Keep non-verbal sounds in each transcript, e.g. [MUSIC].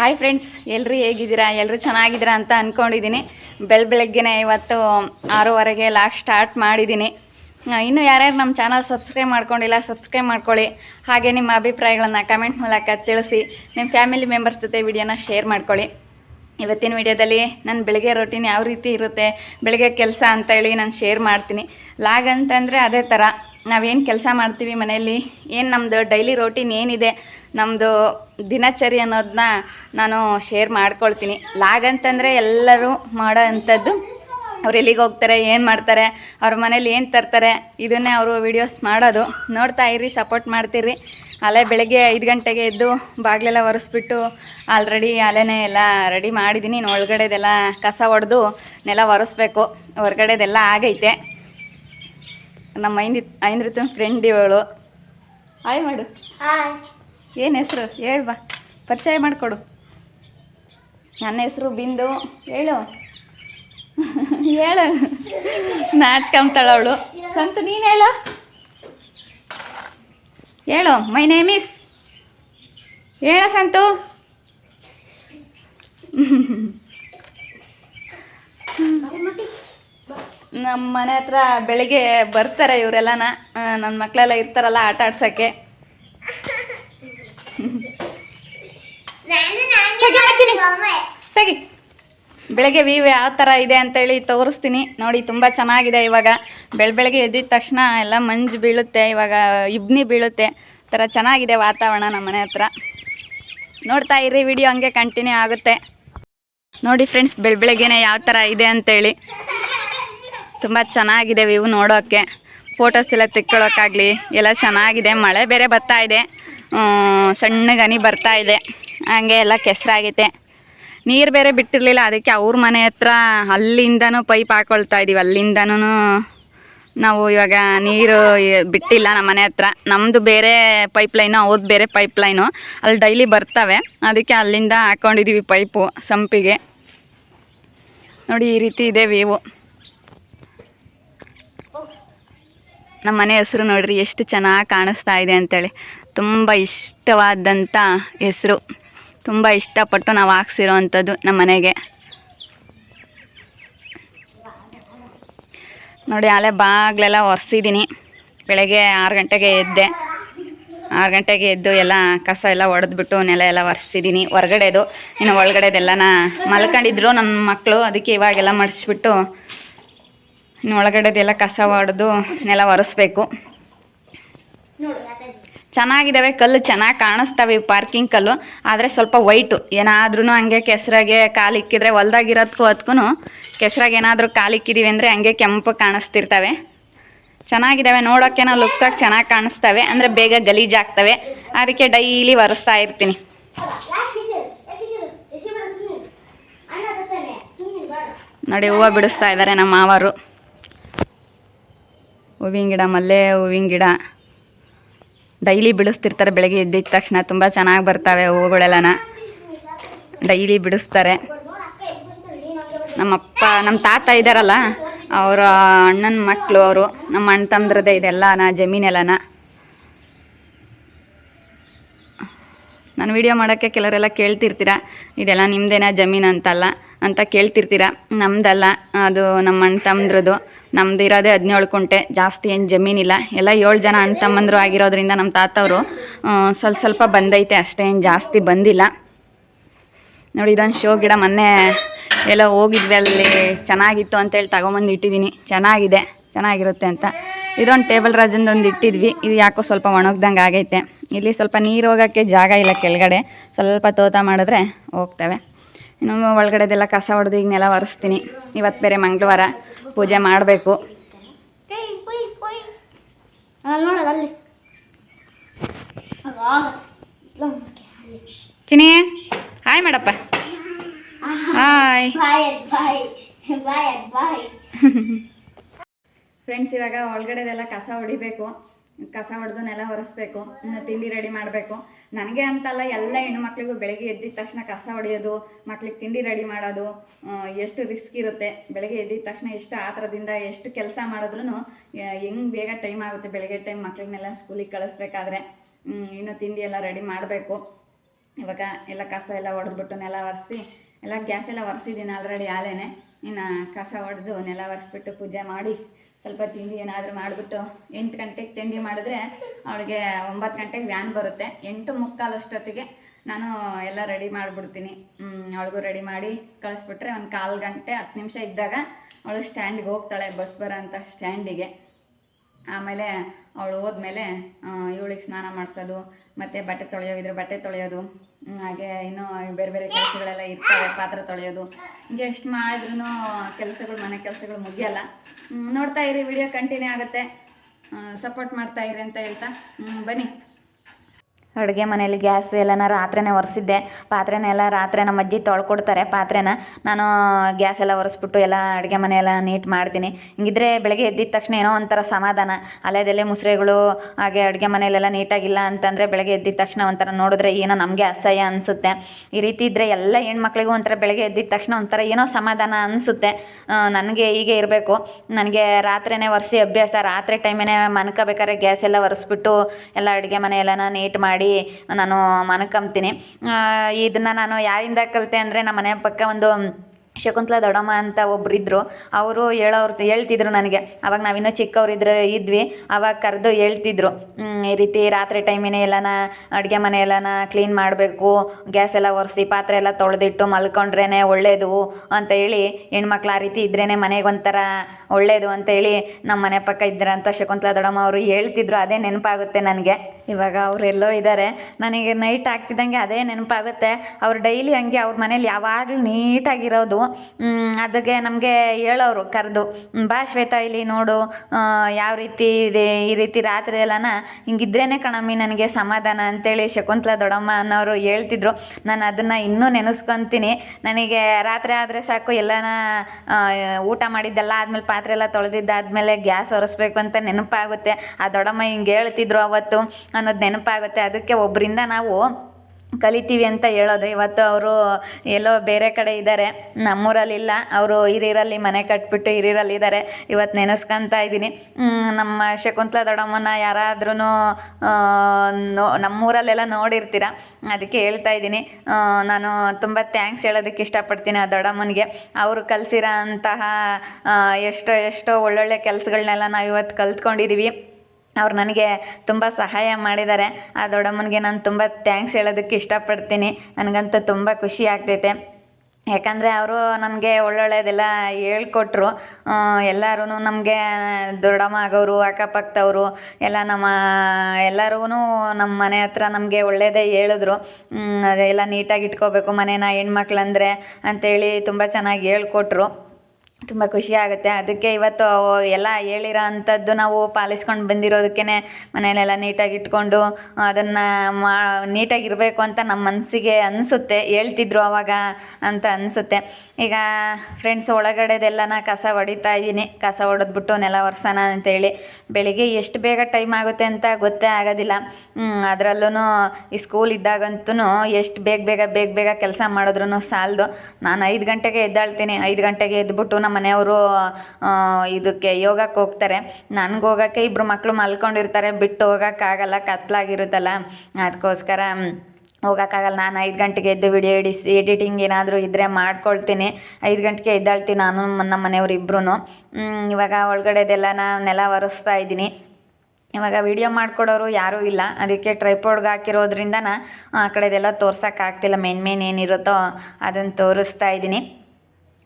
Hi friends ಎಲ್ರು ಹೇಗಿದ್ದೀರಾ? ಎಲ್ಲರೂ ಚೆನ್ನಾಗಿದ್ದೀರಾ ಅಂತ ಅಂದ್ಕೊಂಡಿದ್ದೀನಿ ಬೆಳ ಬೆಳಗ್ಗೆನೇ ಇವತ್ತು ಆರೂವರೆಗೆ ಲಾಗ್ ಸ್ಟಾರ್ಟ್ ಮಾಡಿದ್ದೀನಿ. ಇನ್ನೂ ಯಾರ್ಯಾರು ನಮ್ಮ ಚಾನಲ್ ಸಬ್ಸ್ಕ್ರೈಬ್ ಮಾಡ್ಕೊಂಡಿಲ್ಲ ಸಬ್ಸ್ಕ್ರೈಬ್ ಮಾಡ್ಕೊಳ್ಳಿ. ಹಾಗೆ ನಿಮ್ಮ ಅಭಿಪ್ರಾಯಗಳನ್ನು ಕಮೆಂಟ್ ಮೂಲಕ ತಿಳಿಸಿ, ನಿಮ್ಮ ಫ್ಯಾಮಿಲಿ ಮೆಂಬರ್ಸ್ ಜೊತೆ ವಿಡಿಯೋನ ಶೇರ್ ಮಾಡ್ಕೊಳ್ಳಿ. ಇವತ್ತಿನ ವಿಡಿಯೋದಲ್ಲಿ ನನ್ನ ಬೆಳಗ್ಗೆ ರೊಟೀನ್ ಯಾವ ರೀತಿ ಇರುತ್ತೆ ಬೆಳಗ್ಗೆ ಕೆಲಸ ಅಂತ ಹೇಳಿ ನಾನು ಶೇರ್ ಮಾಡ್ತೀನಿ. ಲಾಗ್ ಅಂತಂದರೆ ಅದೇ ಥರ ನಾವೇನು ಕೆಲಸ ಮಾಡ್ತೀವಿ ಮನೆಯಲ್ಲಿ, ಏನು ನಮ್ಮದು ಡೈಲಿ ರೋಟೀನ್ ಏನಿದೆ ನಮ್ಮದು ದಿನಚರಿ ಅನ್ನೋದನ್ನ ನಾನು ಶೇರ್ ಮಾಡ್ಕೊಳ್ತೀನಿ. ಲಾಗ್ ಅಂತಂದರೆ ಎಲ್ಲರೂ ಮಾಡೋ ಅಂಥದ್ದು ಅವ್ರು ಎಲ್ಲಿಗೆ ಹೋಗ್ತಾರೆ, ಏನು ಮಾಡ್ತಾರೆ, ಅವ್ರ ಮನೇಲಿ ಏನು ತರ್ತಾರೆ, ಇದನ್ನೇ ಅವರು ವೀಡಿಯೋಸ್ ಮಾಡೋದು. ನೋಡ್ತಾ ಇರಿ ಸಪೋರ್ಟ್ ಮಾಡ್ತೀರಿ ಅಲೆ ಬೆಳಗ್ಗೆ ಐದು ಗಂಟೆಗೆ ಎದ್ದು ಬಾಗಿಲೆಲ್ಲ ಒರೆಸ್ಬಿಟ್ಟು ಆಲ್ರೆಡಿ ಅಲೆನೇ ಎಲ್ಲ ರೆಡಿ ಮಾಡಿದ್ದೀನಿ ಇನ್ನು ಒಳಗಡೆದೆಲ್ಲ ಕಸ ಹೊಡೆದು ನೆಲ ಒರೆಸ್ಬೇಕು. ಹೊರಗಡೆದೆಲ್ಲ ಆಗೈತೆ. ನಮ್ಮ ಐಂದಿ ಐಂದ್ರಿತನ ಫ್ರೆಂಡ್ ಇವಳು. ಹಾಯ್ ಮಾಡು. ಹಾಯ್ ಏನು ಹೆಸರು? ಹೇಳು ಬಾ. ಪರಿಚಯ ಮಾಡಿಕೊಡು. ನನ್ನ ಹೆಸರು ಬಿಂದು. ಹೇಳು. ಹೇಳು. ಅವಳು. ಸಂತು, ನೀನು ಹೇಳು. ಹೇಳು. ಮೈ ನೇಮ್ ಇಸ್ ಹೇಳ, ಸಂತು. ನಮ್ಮ ಮನೆ ಹತ್ರ ಬೆಳಿಗ್ಗೆ ಬರ್ತಾರೆ ಇವರೆಲ್ಲನ. ನನ್ನ ಮಕ್ಕಳೆಲ್ಲ ಇರ್ತಾರಲ್ಲ ಆಟ ಆಡ್ಸೋಕ್ಕೆ ನಾನು ತೆಗಿ ಬೆಳಗ್ಗೆ ವ್ಯೂ ಯಾವ ಥರ ಇದೆ ಅಂತ ಹೇಳಿ ತೋರಿಸ್ತೀನಿ. ನೋಡಿ ತುಂಬ ಚೆನ್ನಾಗಿದೆ ಇವಾಗ. ಬೆಳ ಬೆಳಗ್ಗೆ ಎದ್ದಿದ ತಕ್ಷಣ ಎಲ್ಲ ಮಂಜು ಬೀಳುತ್ತೆ ಇವಾಗ ಇಬ್ನಿ ಬೀಳುತ್ತೆ. ತರ ಚೆನ್ನಾಗಿದೆ ವಾತಾವರಣ ನಮ್ಮ ಮನೆ ಹತ್ರ. ನೋಡ್ತಾ ಇರಿ ವಿಡಿಯೋ ಹಂಗೆ ಕಂಟಿನ್ಯೂ ಆಗುತ್ತೆ. ನೋಡಿ ಫ್ರೆಂಡ್ಸ್ ಬೆಳ ಬೆಳಗ್ಗೆನೆ ಯಾವ ಥರ ಇದೆ ಅಂತೇಳಿ ತುಂಬ ಚೆನ್ನಾಗಿದೆ ವ್ಯೂ ನೋಡೋಕ್ಕೆ ಫೋಟೋಸ್ ಎಲ್ಲ ತೆಕ್ಕೊಳ್ಳೋಕ್ಕಾಗಲಿ ಎಲ್ಲ ಚೆನ್ನಾಗಿದೆ. ಮಳೆ ಬೇರೆ ಬರ್ತಾ ಇದೆ. ಸಣ್ಣ ಸಣ್ಣಗೆ ಹನಿ ಬರ್ತಾ ಇದೆ. ಹಂಗೆ ಎಲ್ಲ ಕೆಸರಾಗೈತೆ ನೀರು ಬೇರೆ ಬಿಟ್ಟಿರಲಿಲ್ಲ, ಅದಕ್ಕೆ ಅವ್ರ ಮನೆ ಹತ್ರ ಅಲ್ಲಿಂದನೂ ಪೈಪ್ ಹಾಕೊಳ್ತಾ ಇದ್ದೀವಿ ಅಲ್ಲಿಂದನೂ ನಾವು ಇವಾಗ ನೀರು ಬಿಟ್ಟಿಲ್ಲ ನಮ್ಮ ಮನೆ ಹತ್ರ. ನಮ್ಮದು ಬೇರೆ ಪೈಪ್ ಲೈನು ಅವ್ರದ್ದು ಬೇರೆ ಪೈಪ್ ಲೈನು ಅಲ್ಲಿ ಡೈಲಿ ಬರ್ತವೆ. ಅದಕ್ಕೆ ಅಲ್ಲಿಂದ ಹಾಕ್ಕೊಂಡಿದ್ದೀವಿ ಪೈಪು ಸಂಪಿಗೆ. ನೋಡಿ, ಈ ರೀತಿ ಇದೆ ವೀವು ನಮ್ಮ ಮನೆ ಹೆಸರು ನೋಡಿರಿ, ಎಷ್ಟು ಚೆನ್ನಾಗಿ ಕಾಣಿಸ್ತಾ ಇದೆ ಅಂತೇಳಿ. ತುಂಬ ಇಷ್ಟವಾದಂಥ ಹೆಸರು. ತುಂಬ ಇಷ್ಟಪಟ್ಟು ನಾವು ಹಾಕ್ಸಿರೋ ಅಂಥದ್ದು ನಮ್ಮ ಮನೆಗೆ ನೋಡಿ ಅಲ್ಲೇ ಬಾಗ್ಲೆಲ್ಲ ಒರೆಸಿದ್ದೀನಿ ಬೆಳಗ್ಗೆ ಆರು ಗಂಟೆಗೆ ಎದ್ದೆ. ಆರು ಗಂಟೆಗೆ ಎದ್ದು ಎಲ್ಲ ಕಸ ಎಲ್ಲ ಒಡೆದ್ಬಿಟ್ಟು ನೆಲ ಎಲ್ಲ ಒರೆಸಿದ್ದೀನಿ ಹೊರಗಡೆದು, ಇನ್ನು ಒಳಗಡೆದೆಲ್ಲನ ಮಲ್ಕೊಂಡಿದ್ರು ನಮ್ಮ ಮಕ್ಕಳು ಅದಕ್ಕೆ ಇವಾಗೆಲ್ಲ ಮಡಿಸ್ಬಿಟ್ಟು ಇನ್ನು ಒಳಗಡೆದೆಲ್ಲ ಕಸ ಹೊಡೆದು ನೆಲ ಒರೆಸ್ಬೇಕು. ಚೆನ್ನಾಗಿದ್ದಾವೆ ಕಲ್ಲು ಚೆನ್ನಾಗಿ ಕಾಣಿಸ್ತವೆ ಪಾರ್ಕಿಂಗ್ ಕಲ್ಲು. ಆದರೆ ಸ್ವಲ್ಪ ವೈಟು ಏನಾದ್ರೂ ಹಂಗೆ ಕೆಸರಾಗೆ ಕಾಲು ಇಕ್ಕಿದ್ರೆ ಹೊಲ್ದಾಗಿರೋದಕ್ಕೂ ಅದಕ್ಕೂ ಕೆಸರಾಗೆ ಏನಾದರೂ ಕಾಲು ಇಕ್ಕಿದೀವಿ ಅಂದರೆ ಹಂಗೆ ಕೆಂಪು ಕಾಣಿಸ್ತಿರ್ತವೆ. ಚೆನ್ನಾಗಿದ್ದಾವೆ ನೋಡೋಕ್ಕೇನೋ ಲುಕ್ಕಾಗಿ ಚೆನ್ನಾಗಿ ಕಾಣಿಸ್ತವೆ. ಅಂದರೆ ಬೇಗ ಗಲೀಜಾಗ್ತವೆ ಅದಕ್ಕೆ ಡೈಲಿ ಒರೆಸ್ತಾ ಇರ್ತೀನಿ. ನೋಡಿ, ಹೂವು ಬಿಡಿಸ್ತಾ ಇದ್ದಾರೆ ನಮ್ಮ ಮಾವರು. ಹೂವಿನ ಗಿಡ, ಮಲ್ಲೆ ಹೂವಿನ ಗಿಡ. ಡೈಲಿ ಬಿಡಿಸ್ತಿರ್ತಾರೆ, ಬೆಳಗ್ಗೆ ಎದ್ದಿದ ತಕ್ಷಣ ತುಂಬ ಚೆನ್ನಾಗಿ ಬರ್ತವೆ ಹೂವುಗಳೆಲ್ಲನ. ಡೈಲಿ ಬಿಡಿಸ್ತಾರೆ. ನಮ್ಮಪ್ಪ ನಮ್ಮ ತಾತ ಇದ್ದಾರಲ್ಲ ಅವರ ಅಣ್ಣನ ಮಕ್ಕಳು ಅವರು, ನಮ್ಮ ಅಣ್ಣ ತಮ್ಮದ್ರದ್ದೇ ಇದೆಲ್ಲನ, ಜಮೀನೆಲ್ಲನ. ನಾನು ವಿಡಿಯೋ ಮಾಡೋಕ್ಕೆ ಕೆಲವರೆಲ್ಲ ಕೇಳ್ತಿರ್ತೀರ, ಇದೆಲ್ಲ ನಿಮ್ಮದೇನ ಜಮೀನು ಅಂತಲ್ಲ, ಅಂತ ಕೇಳ್ತಿರ್ತೀರ? ನಮ್ಮದಲ್ಲ ಅದು ನಮ್ಮ ಅಣ್ಣ ತಮ್ಮದ್ರದ್ದು ನಮ್ದು ಇರೋದೇ ಹದಿನೇಳು ಕುಂಟೆ. ಜಾಸ್ತಿ ಏನು ಜಮೀನಿಲ್ಲ. ಎಲ್ಲ ಏಳು ಜನ ಅಣ್ಣ ತಮ್ಮಂದರು ಆಗಿರೋದ್ರಿಂದ ನಮ್ಮ ತಾತವರು ಸ್ವಲ್ಪ ಸ್ವಲ್ಪ ಬಂದೈತೆ. ಅಷ್ಟೇ ಏನು ಜಾಸ್ತಿ ಬಂದಿಲ್ಲ. ನೋಡಿ, ಇದೊಂದು ಶೋ ಗಿಡ ಮೊನ್ನೆ ಎಲ್ಲ ಹೋಗಿದ್ವಿ ಅಲ್ಲಿ. ಚೆನ್ನಾಗಿತ್ತು ಅಂತೇಳಿ ತಗೊಂಬಂದು ಇಟ್ಟಿದ್ದೀನಿ. ಚೆನ್ನಾಗಿದೆ. ಚೆನ್ನಾಗಿರುತ್ತೆ ಅಂತ. ಇದೊಂದು ಟೇಬಲ್ ರಾಜಂದು ಒಂದು ಇಟ್ಟಿದ್ವಿ. ಇದು ಯಾಕೋ ಸ್ವಲ್ಪ ಒಣಗ್ದಂಗೆ ಆಗೈತೆ. ಇಲ್ಲಿ ಸ್ವಲ್ಪ ನೀರು ಹೋಗೋಕ್ಕೆ ಜಾಗ ಇಲ್ಲ ಕೆಳಗಡೆ. ಸ್ವಲ್ಪ ತೋತ ಮಾಡಿದ್ರೆ ಹೋಗ್ತವೆ. ಇನ್ನು ಒಳಗಡೆದೆಲ್ಲ ಕಸ ಹೊಡೆದು ಈಗ ನೆಲ ಒರೆಸ್ತೀನಿ. ಇವತ್ತು ಬೇರೆ ಮಂಗಳವಾರ. ಪೂಜೆ ಮಾಡಬೇಕು. ಚಿನಿ ಹಾಯ್ ಮಾಡಪ್ಪ. ಹಾಯ್. ಫ್ರೆಂಡ್ಸ್ [LAUGHS] ಇವಾಗ ಒಳಗಡೆದೆಲ್ಲ ಕಸ ಹೊಡಿಬೇಕು. ಕಸ ಹೊಡೆದು ನೆಲ ಒರೆಸ್ಬೇಕು ತಿಂಡಿ ರೆಡಿ ಮಾಡಬೇಕು. ನನಗೆ ಅಂತಲ್ಲ ಎಲ್ಲ ಹೆಣ್ಣು ಮಕ್ಳಿಗೂ ಬೆಳಗ್ಗೆ ಎದ್ದಿದ ತಕ್ಷಣ ಕಸ ಹೊಡೆಯೋದು, ಮಕ್ಳಿಗೆ ತಿಂಡಿ ರೆಡಿ ಮಾಡೋದು ಎಷ್ಟು ರಿಸ್ಕ್ ಇರುತ್ತೆ. ಬೆಳಗ್ಗೆ ಎದ್ದಿದ ತಕ್ಷಣ ಎಷ್ಟು ಆತರದಿಂದ ಎಷ್ಟು ಕೆಲಸ ಮಾಡಿದ್ರು ಹೆಂಗೆ ಬೇಗ ಟೈಮ್ ಆಗುತ್ತೆ ಬೆಳಗ್ಗೆ ಟೈಮ್ ಮಕ್ಳನ್ನೆಲ್ಲ ಸ್ಕೂಲಿಗೆ ಕಳಿಸ್ಬೇಕಾದ್ರೆ. ಇನ್ನು ತಿಂಡಿ ಎಲ್ಲ ರೆಡಿ ಮಾಡಬೇಕು. ಇವಾಗ ಎಲ್ಲ ಕಸ ಎಲ್ಲ ಹೊಡೆದ್ಬಿಟ್ಟು ನೆಲ ಒರೆಸಿ, ಎಲ್ಲ ಗ್ಯಾಸ್ ಎಲ್ಲ ಒರೆಸಿದ್ದೀನಿ ಆಲ್ರೆಡಿ ಆಲೇನೆ. ಇನ್ನು ಕಸ ಹೊಡೆದು ನೆಲ ಒರೆಸ್ಬಿಟ್ಟು ಪೂಜೆ ಮಾಡಿ ಸ್ವಲ್ಪ ತಿಂಡಿ ಏನಾದರೂ ಮಾಡಿಬಿಟ್ಟು ಎಂಟು ಗಂಟೆಗೆ ತಿಂಡಿ ಮಾಡಿದ್ರೆ ಅವಳಿಗೆ ಒಂಬತ್ತು ಗಂಟೆಗೆ ವ್ಯಾನ್ ಬರುತ್ತೆ. ಎಂಟು ಮುಕ್ಕಾಲು ಅಷ್ಟೊತ್ತಿಗೆ ನಾನು ಎಲ್ಲ ರೆಡಿ ಮಾಡಿಬಿಡ್ತೀನಿ. ಅವಳಿಗೂ ರೆಡಿ ಮಾಡಿ ಕಳಿಸ್ಬಿಟ್ರೆ ಒಂದು ಕಾಲು ಗಂಟೆ, ಹತ್ತು ನಿಮಿಷ ಇದ್ದಾಗ ಅವಳು ಸ್ಟ್ಯಾಂಡಿಗೆ ಹೋಗ್ತಾಳೆ ಬಸ್ ಬರೋ ಅಂತ ಸ್ಟ್ಯಾಂಡಿಗೆ ಆಮೇಲೆ ಅವಳು ಹೋದ್ಮೇಲೆ ಇವಳಿಗೆ ಸ್ನಾನ ಮಾಡಿಸೋದು, ಮತ್ತು ಬಟ್ಟೆ ತೊಳೆಯೋದಿದ್ರೆ ಬಟ್ಟೆ ತೊಳೆಯೋದು. ಹಾಗೆ ಇನ್ನೂ ಬೇರೆ ಬೇರೆ ಕೆಲಸಗಳೆಲ್ಲ ಇರ್ತವೆ, ಪಾತ್ರೆ ತೊಳೆಯೋದು. ಹಿಂಗೆ ಎಷ್ಟು ಮಾಡಿದ್ರೂ ಕೆಲಸಗಳು, ಮನೆ ಕೆಲಸಗಳು ಮುಗಿಯಲ್ಲ. ನೋಡ್ತಾ ಇರಿ ವಿಡಿಯೋ ಕಂಟಿನ್ಯೂ ಆಗುತ್ತೆ. ಸಪೋರ್ಟ್ ಮಾಡ್ತಾ ಇರಿ ಅಂತ ಹೇಳ್ತಾ. ಬನ್ನಿ. ಅಡುಗೆ ಮನೇಲಿ ಗ್ಯಾಸ್ ಎಲ್ಲನ ರಾತ್ರಿನೇ ಒರೆಸಿದ್ದೆ. ಪಾತ್ರೆನೆಲ್ಲ ರಾತ್ರಿ ನಮ್ಮ ಅಜ್ಜಿ ತೊಳ್ಕೊಡ್ತಾರೆ. ಪಾತ್ರೆನ ನಾನು ಗ್ಯಾಸ್ ಎಲ್ಲ ಒರೆಸ್ಬಿಟ್ಟು ಎಲ್ಲ ಅಡುಗೆ ಮನೆ ಎಲ್ಲ ನೀಟ್ ಮಾಡ್ತೀನಿ. ಹಿಂಗಿದ್ರೆ ಬೆಳಗ್ಗೆ ಎದ್ದಿದ ತಕ್ಷಣ ಏನೋ ಒಂಥರ ಸಮಾಧಾನ. ಅಲೆದೆಲೆ ಮುಸ್ರೆಗಳು ಹಾಗೆ ಅಡುಗೆ ಮನೆಯಲ್ಲೆಲ್ಲ ನೀಟಾಗಿಲ್ಲ ಅಂತಂದರೆ ಬೆಳಗ್ಗೆ ಎದ್ದಿದ ತಕ್ಷಣ ಒಂಥರ ನೋಡಿದ್ರೆ ಏನೋ ನಮಗೆ ಅಸಹ್ಯ ಅನಿಸುತ್ತೆ. ಈ ರೀತಿ ಇದ್ದರೆ ಎಲ್ಲ ಹೆಣ್ಮಕ್ಳಿಗೂ ಒಂಥರ ಬೆಳಗ್ಗೆ ಎದ್ದಿದ ತಕ್ಷಣ ಒಂಥರ ಏನೋ ಸಮಾಧಾನ ಅನಿಸುತ್ತೆ. ನನಗೆ ಹೀಗೆ ಇರಬೇಕು. ನನಗೆ ರಾತ್ರಿನೇ ಒರೆಸಿ ಅಭ್ಯಾಸ, ರಾತ್ರಿ ಟೈಮೇನೆ ಮನ್ಕೋಬೇಕಾದ್ರೆ ಗ್ಯಾಸ್ ಎಲ್ಲ ಒರೆಸ್ಬಿಟ್ಟು ಎಲ್ಲ ಅಡುಗೆ ಮನೆ ನೀಟ್ ಮಾಡಿ ನಾನು ಮನಕಂಬ್ತೀನಿ ಇದನ್ನು ನಾನು ಯಾರಿಂದ ಕಲಿತೆ ಅಂದರೆ ನಮ್ಮ ಮನೆ ಪಕ್ಕ ಒಂದು ಶಕುಂತಲಾ ದೊಡಮ್ಮ ಅಂತ ಒಬ್ರು ಅವರು ಹೇಳೋರು ಹೇಳ್ತಿದ್ರು ನನಗೆ. ಅವಾಗ ನಾವಿನ್ನೂ ಚಿಕ್ಕವರಿದ್ರೆ ಇದ್ವಿ. ಅವಾಗ ಕರೆದು ಹೇಳ್ತಿದ್ರು. ಈ ರೀತಿ ರಾತ್ರಿ ಟೈಮಿನೇ ಎಲ್ಲನ, ಅಡುಗೆ ಮನೆ ಎಲ್ಲನ ಕ್ಲೀನ್ ಮಾಡಬೇಕು. ಗ್ಯಾಸ್ ಎಲ್ಲ ಒರೆಸಿ, ಪಾತ್ರೆ ಎಲ್ಲ ತೊಳೆದಿಟ್ಟು ಮಲ್ಕೊಂಡ್ರೇ ಒಳ್ಳೇದು ಅಂತ ಹೇಳಿ ಹೆಣ್ಮಕ್ಳು ಆ ರೀತಿ ಇದ್ರೇ ಮನೆಗೆ ಒಂಥರ ಒಳ್ಳೇದು ಅಂತ ಹೇಳಿ ನಮ್ಮ ಮನೆ ಪಕ್ಕ ಇದ್ದರಂತ ಶಕುಂತಲಾ ದೊಡಮ್ಮ ಅವರು ಹೇಳ್ತಿದ್ರು. ಅದೇ ನೆನಪಾಗುತ್ತೆ ನನಗೆ. ಇವಾಗ ಅವ್ರು ಎಲ್ಲೋ ಇದ್ದಾರೆ ನನಗೆ ನೈಟ್ ಆಗ್ತಿದ್ದಂಗೆ ಅದೇ ನೆನಪಾಗುತ್ತೆ. ಅವ್ರು ಡೈಲಿ ಹಂಗೆ ಅವ್ರ ಮನೇಲಿ ಯಾವಾಗಲೂ ನೀಟಾಗಿರೋದು. ಅದಕ್ಕೆ ನಮಗೆ ಹೇಳೋರು ಕರೆದು ಬಾ ಶ್ವೇತಾ ಇಲ್ಲಿ ನೋಡು. ಯಾವ ರೀತಿ ಇದೆ, ಈ ರೀತಿ ರಾತ್ರಿ ಎಲ್ಲನ? ಹಿಂಗಿದ್ರೇ ಕಣಮ್ಮಿ ನನಗೆ ಸಮಾಧಾನ ಅಂತೇಳಿ ಶಕುಂತಲಾ ದೊಡ್ಡಮ್ಮ ಅನ್ನೋರು ಹೇಳ್ತಿದ್ರು. ನಾನು ಅದನ್ನು ಇನ್ನೂ ನೆನೆಸ್ಕೊತೀನಿ. ನನಗೆ ರಾತ್ರಿ ಆದರೆ ಸಾಕು ಎಲ್ಲನ ಊಟ ಮಾಡಿದ್ದೆಲ್ಲ ಆದಮೇಲೆ ಪಾತ್ರೆ ಎಲ್ಲ ತೊಳೆದಿದ್ದಾದ್ಮೇಲೆ ಗ್ಯಾಸ್ ಒರೆಸ್ಬೇಕು ಅಂತ ನೆನಪಾಗುತ್ತೆ. ಆ ದೊಡ್ಡಮ್ಮ ಹಿಂಗೆ ಹೇಳ್ತಿದ್ರು ಅವತ್ತು. ಅನ್ನೋದು ನೆನಪಾಗುತ್ತೆ. ಅದಕ್ಕೆ ಒಬ್ಬರಿಂದ ನಾವು ಕಲಿತೀವಿ ಅಂತ ಹೇಳೋದು. ಇವತ್ತು ಅವರು ಎಲ್ಲೋ ಬೇರೆ ಕಡೆ ಇದ್ದಾರೆ ನಮ್ಮೂರಲ್ಲಿಲ್ಲ. ಅವರು ಹಿರಿಯರಲ್ಲಿ ಮನೆ ಕಟ್ಬಿಟ್ಟು ಹಿರಿಯರಲ್ಲಿ ಇದ್ದಾರೆ ಇವತ್ತು ನೆನೆಸ್ಕೊತಾ ಇದ್ದೀನಿ. ನಮ್ಮ ಶಕುಂತಲಾ ದೊಡ್ಡಮ್ಮನ ಯಾರಾದ್ರೂ ನೋ, ನಮ್ಮೂರಲ್ಲೆಲ್ಲ ನೋಡಿರ್ತೀರ? ಅದಕ್ಕೆ ಹೇಳ್ತಾ ಇದ್ದೀನಿ. ನಾನು ತುಂಬ ಥ್ಯಾಂಕ್ಸ್ ಹೇಳೋದಕ್ಕೆ ಇಷ್ಟಪಡ್ತೀನಿ ಆ ದೊಡ್ಡಮ್ಮನಿಗೆ. ಅವರು ಕಲಿಸಿರೋ ಅಂತಹ ಎಷ್ಟೋ ಎಷ್ಟೋ ಒಳ್ಳೊಳ್ಳೆ ಕೆಲಸಗಳನ್ನೆಲ್ಲ ನಾವು ಇವತ್ತು ಕಲ್ತ್ಕೊಂಡಿದ್ದೀವಿ ಅವ್ರು ನನಗೆ ತುಂಬ ಸಹಾಯ ಮಾಡಿದ್ದಾರೆ. ಆ ದೊಡ್ಡಮ್ಮನಿಗೆ ನಾನು ತುಂಬ ಥ್ಯಾಂಕ್ಸ್ ಹೇಳೋದಕ್ಕೆ ಇಷ್ಟಪಡ್ತೀನಿ. ನನಗಂತೂ ತುಂಬ ಖುಷಿ ಆಗ್ತೈತೆ. ಯಾಕಂದರೆ ಅವರು ನನಗೆ ಒಳ್ಳೊಳ್ಳೆಯದೆಲ್ಲ ಹೇಳ್ಕೊಟ್ರು. ಎಲ್ಲರೂ ನಮಗೆ ದೊಡ್ಡಮ್ಮ ಆಗೋರು, ಅಕ್ಕಪಕ್ಕದವರು, ಎಲ್ಲ ನಮ್ಮ ಎಲ್ಲರೂ ನಮ್ಮ ಮನೆ ಹತ್ರ ನಮಗೆ ಒಳ್ಳೆಯದೇ ಹೇಳಿದ್ರು. ಅದೆಲ್ಲ ನೀಟಾಗಿ ಇಟ್ಕೋಬೇಕು ಮನೇನ ಹೆಣ್ಮಕ್ಳಂದ್ರೆ ಅಂತೇಳಿ ತುಂಬ ಚೆನ್ನಾಗಿ ಹೇಳ್ಕೊಟ್ರು. ತುಂಬ ಖುಷಿ ಆಗುತ್ತೆ. ಅದಕ್ಕೆ ಇವತ್ತು ಎಲ್ಲ ಹೇಳಿರೋ ಅಂಥದ್ದು ನಾವು ಪಾಲಿಸ್ಕೊಂಡು ಬಂದಿರೋದಕ್ಕೇ ಮನೆಯಲ್ಲೆಲ್ಲ ನೀಟಾಗಿ ಇಟ್ಕೊಂಡು ಅದನ್ನು ಮಾ ನೀಟಾಗಿರಬೇಕು ಅಂತ ನಮ್ಮ ಮನಸ್ಸಿಗೆ ಅನಿಸುತ್ತೆ. ಹೇಳ್ತಿದ್ರು ಅವಾಗ ಅಂತ ಅನಿಸುತ್ತೆ. ಈಗ ಫ್ರೆಂಡ್ಸ್ ಒಳಗಡೆದೆಲ್ಲನ ಕಸ ಹೊಡಿತಾ ಇದ್ದೀನಿ. ಕಸ ಹೊಡೆದ್ಬಿಟ್ಟು ನೆಲ ಒರೆಸೋಣ ಅಂತೇಳಿ. ಬೆಳಿಗ್ಗೆ ಎಷ್ಟು ಬೇಗ ಟೈಮ್ ಆಗುತ್ತೆ ಅಂತ ಗೊತ್ತೇ ಆಗೋದಿಲ್ಲ. ಅದರಲ್ಲೂ ಈ ಸ್ಕೂಲ್ ಇದ್ದಾಗಂತೂ ಎಷ್ಟು ಬೇಗ ಬೇಗ ಬೇಗ ಬೇಗ ಕೆಲಸ ಮಾಡಿದ್ರು ಸಾಲದು. ನಾನು ಐದು ಗಂಟೆಗೆ ಎದ್ದಾಳ್ತೀನಿ. ಐದು ಗಂಟೆಗೆ ಎದ್ಬಿಟ್ಟು ನಮ್ಮ ಮನೆಯವರು ಇದಕ್ಕೆ ಯೋಗಕ್ಕೆ ಹೋಗ್ತಾರೆ. ನನಗೆ ಹೋಗೋಕ್ಕೆ ಇಬ್ಬರು ಮಕ್ಕಳು ಮಲ್ಕೊಂಡಿರ್ತಾರೆ. ಬಿಟ್ಟು ಹೋಗೋಕ್ಕಾಗಲ್ಲ ಕತ್ಲಾಗಿರುತ್ತಲ್ಲ. ಅದಕ್ಕೋಸ್ಕರ ಹೋಗೋಕ್ಕಾಗಲ್ಲ ನಾನು ಐದು ಗಂಟೆಗೆ ಎದ್ದು ವಿಡಿಯೋ ಎಡಿಸಿ, ಎಡಿಟಿಂಗ್ ಏನಾದರೂ ಇದ್ದರೆ ಮಾಡ್ಕೊಳ್ತೀನಿ. ಐದು ಗಂಟೆಗೆ ಎದ್ದಾಳ್ತೀನಿ ನಾನು ನಮ್ಮ ಮನೆಯವ್ರು ಇಬ್ಬರೂ ಇವಾಗ ಒಳಗಡೆದೆಲ್ಲ ನಾನು ನೆಲ ಒರೆಸ್ತಾ ಇದ್ದೀನಿ. ಇವಾಗ ವಿಡಿಯೋ ಮಾಡಿಕೊಡೋರು ಯಾರೂ ಇಲ್ಲ. ಅದಕ್ಕೆ ಟ್ರೈಪೋಡ್ಗೆ ಹಾಕಿರೋದ್ರಿಂದ ಆ ಕಡೆದೆಲ್ಲ ತೋರ್ಸೋಕ್ಕಾಗ್ತಿಲ್ಲ ಮೇನ್ ಮೇನ್ ಏನಿರುತ್ತೋ ಅದನ್ನು ತೋರಿಸ್ತಾ ಇದ್ದೀನಿ.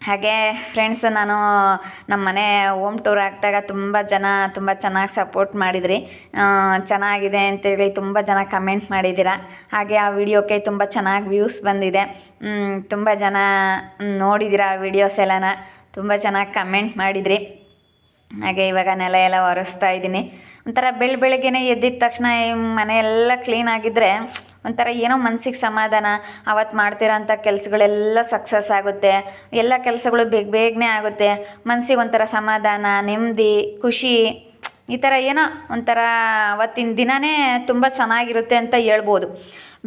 ಹಾಗೆ ಫ್ರೆಂಡ್ಸ್ ನಾನು ನಮ್ಮ ಮನೆ ಹೋಮ್ ಟೂರ್ ಹಾಕಿದಾಗ ತುಂಬ ಜನ ತುಂಬ ಚೆನ್ನಾಗಿ ಸಪೋರ್ಟ್ ಮಾಡಿದ್ರಿ. ಚೆನ್ನಾಗಿದೆ ಅಂತೇಳಿ ತುಂಬ ಜನ ಕಮೆಂಟ್ ಮಾಡಿದ್ದೀರ. ಹಾಗೆ ಆ ವಿಡಿಯೋಕ್ಕೆ ತುಂಬ ಚೆನ್ನಾಗಿ ವ್ಯೂಸ್ ಬಂದಿದೆ. ತುಂಬ ಜನ ನೋಡಿದ್ದೀರಾ ಆ ವಿಡಿಯೋಸ್ ಎಲ್ಲನ. ತುಂಬ ಚೆನ್ನಾಗಿ ಕಮೆಂಟ್ ಮಾಡಿದ್ರಿ. ಹಾಗೆ ಇವಾಗ ನೆಲ ಎಲ್ಲ ಒರೆಸ್ತಾ ಇದ್ದೀನಿ. ಒಂಥರ ಬೆಳ್ ಬೆಳಗ್ಗೆನೆ ಎದ್ದಿದ ತಕ್ಷಣ ಮನೆಯೆಲ್ಲ ಕ್ಲೀನ್ ಆಗಿದ್ರೆ ಒಂಥರ ಏನೋ ಮನ್ಸಿಗೆ ಸಮಾಧಾನ ಅವತ್ತು ಮಾಡ್ತಿರೋಂಥ ಕೆಲಸಗಳೆಲ್ಲ ಸಕ್ಸಸ್ ಆಗುತ್ತೆ. ಎಲ್ಲ ಕೆಲಸಗಳು ಬೇಗ ಬೇಗನೆ ಆಗುತ್ತೆ. ಮನ್ಸಿಗೆ ಒಂಥರ ಸಮಾಧಾನ, ನೆಮ್ಮದಿ, ಖುಷಿ, ಈ ಥರ ಏನೋ ಒಂಥರ ಅವತ್ತಿನ ದಿನವೇ ತುಂಬ ಚೆನ್ನಾಗಿರುತ್ತೆ ಅಂತ ಹೇಳ್ಬೋದು.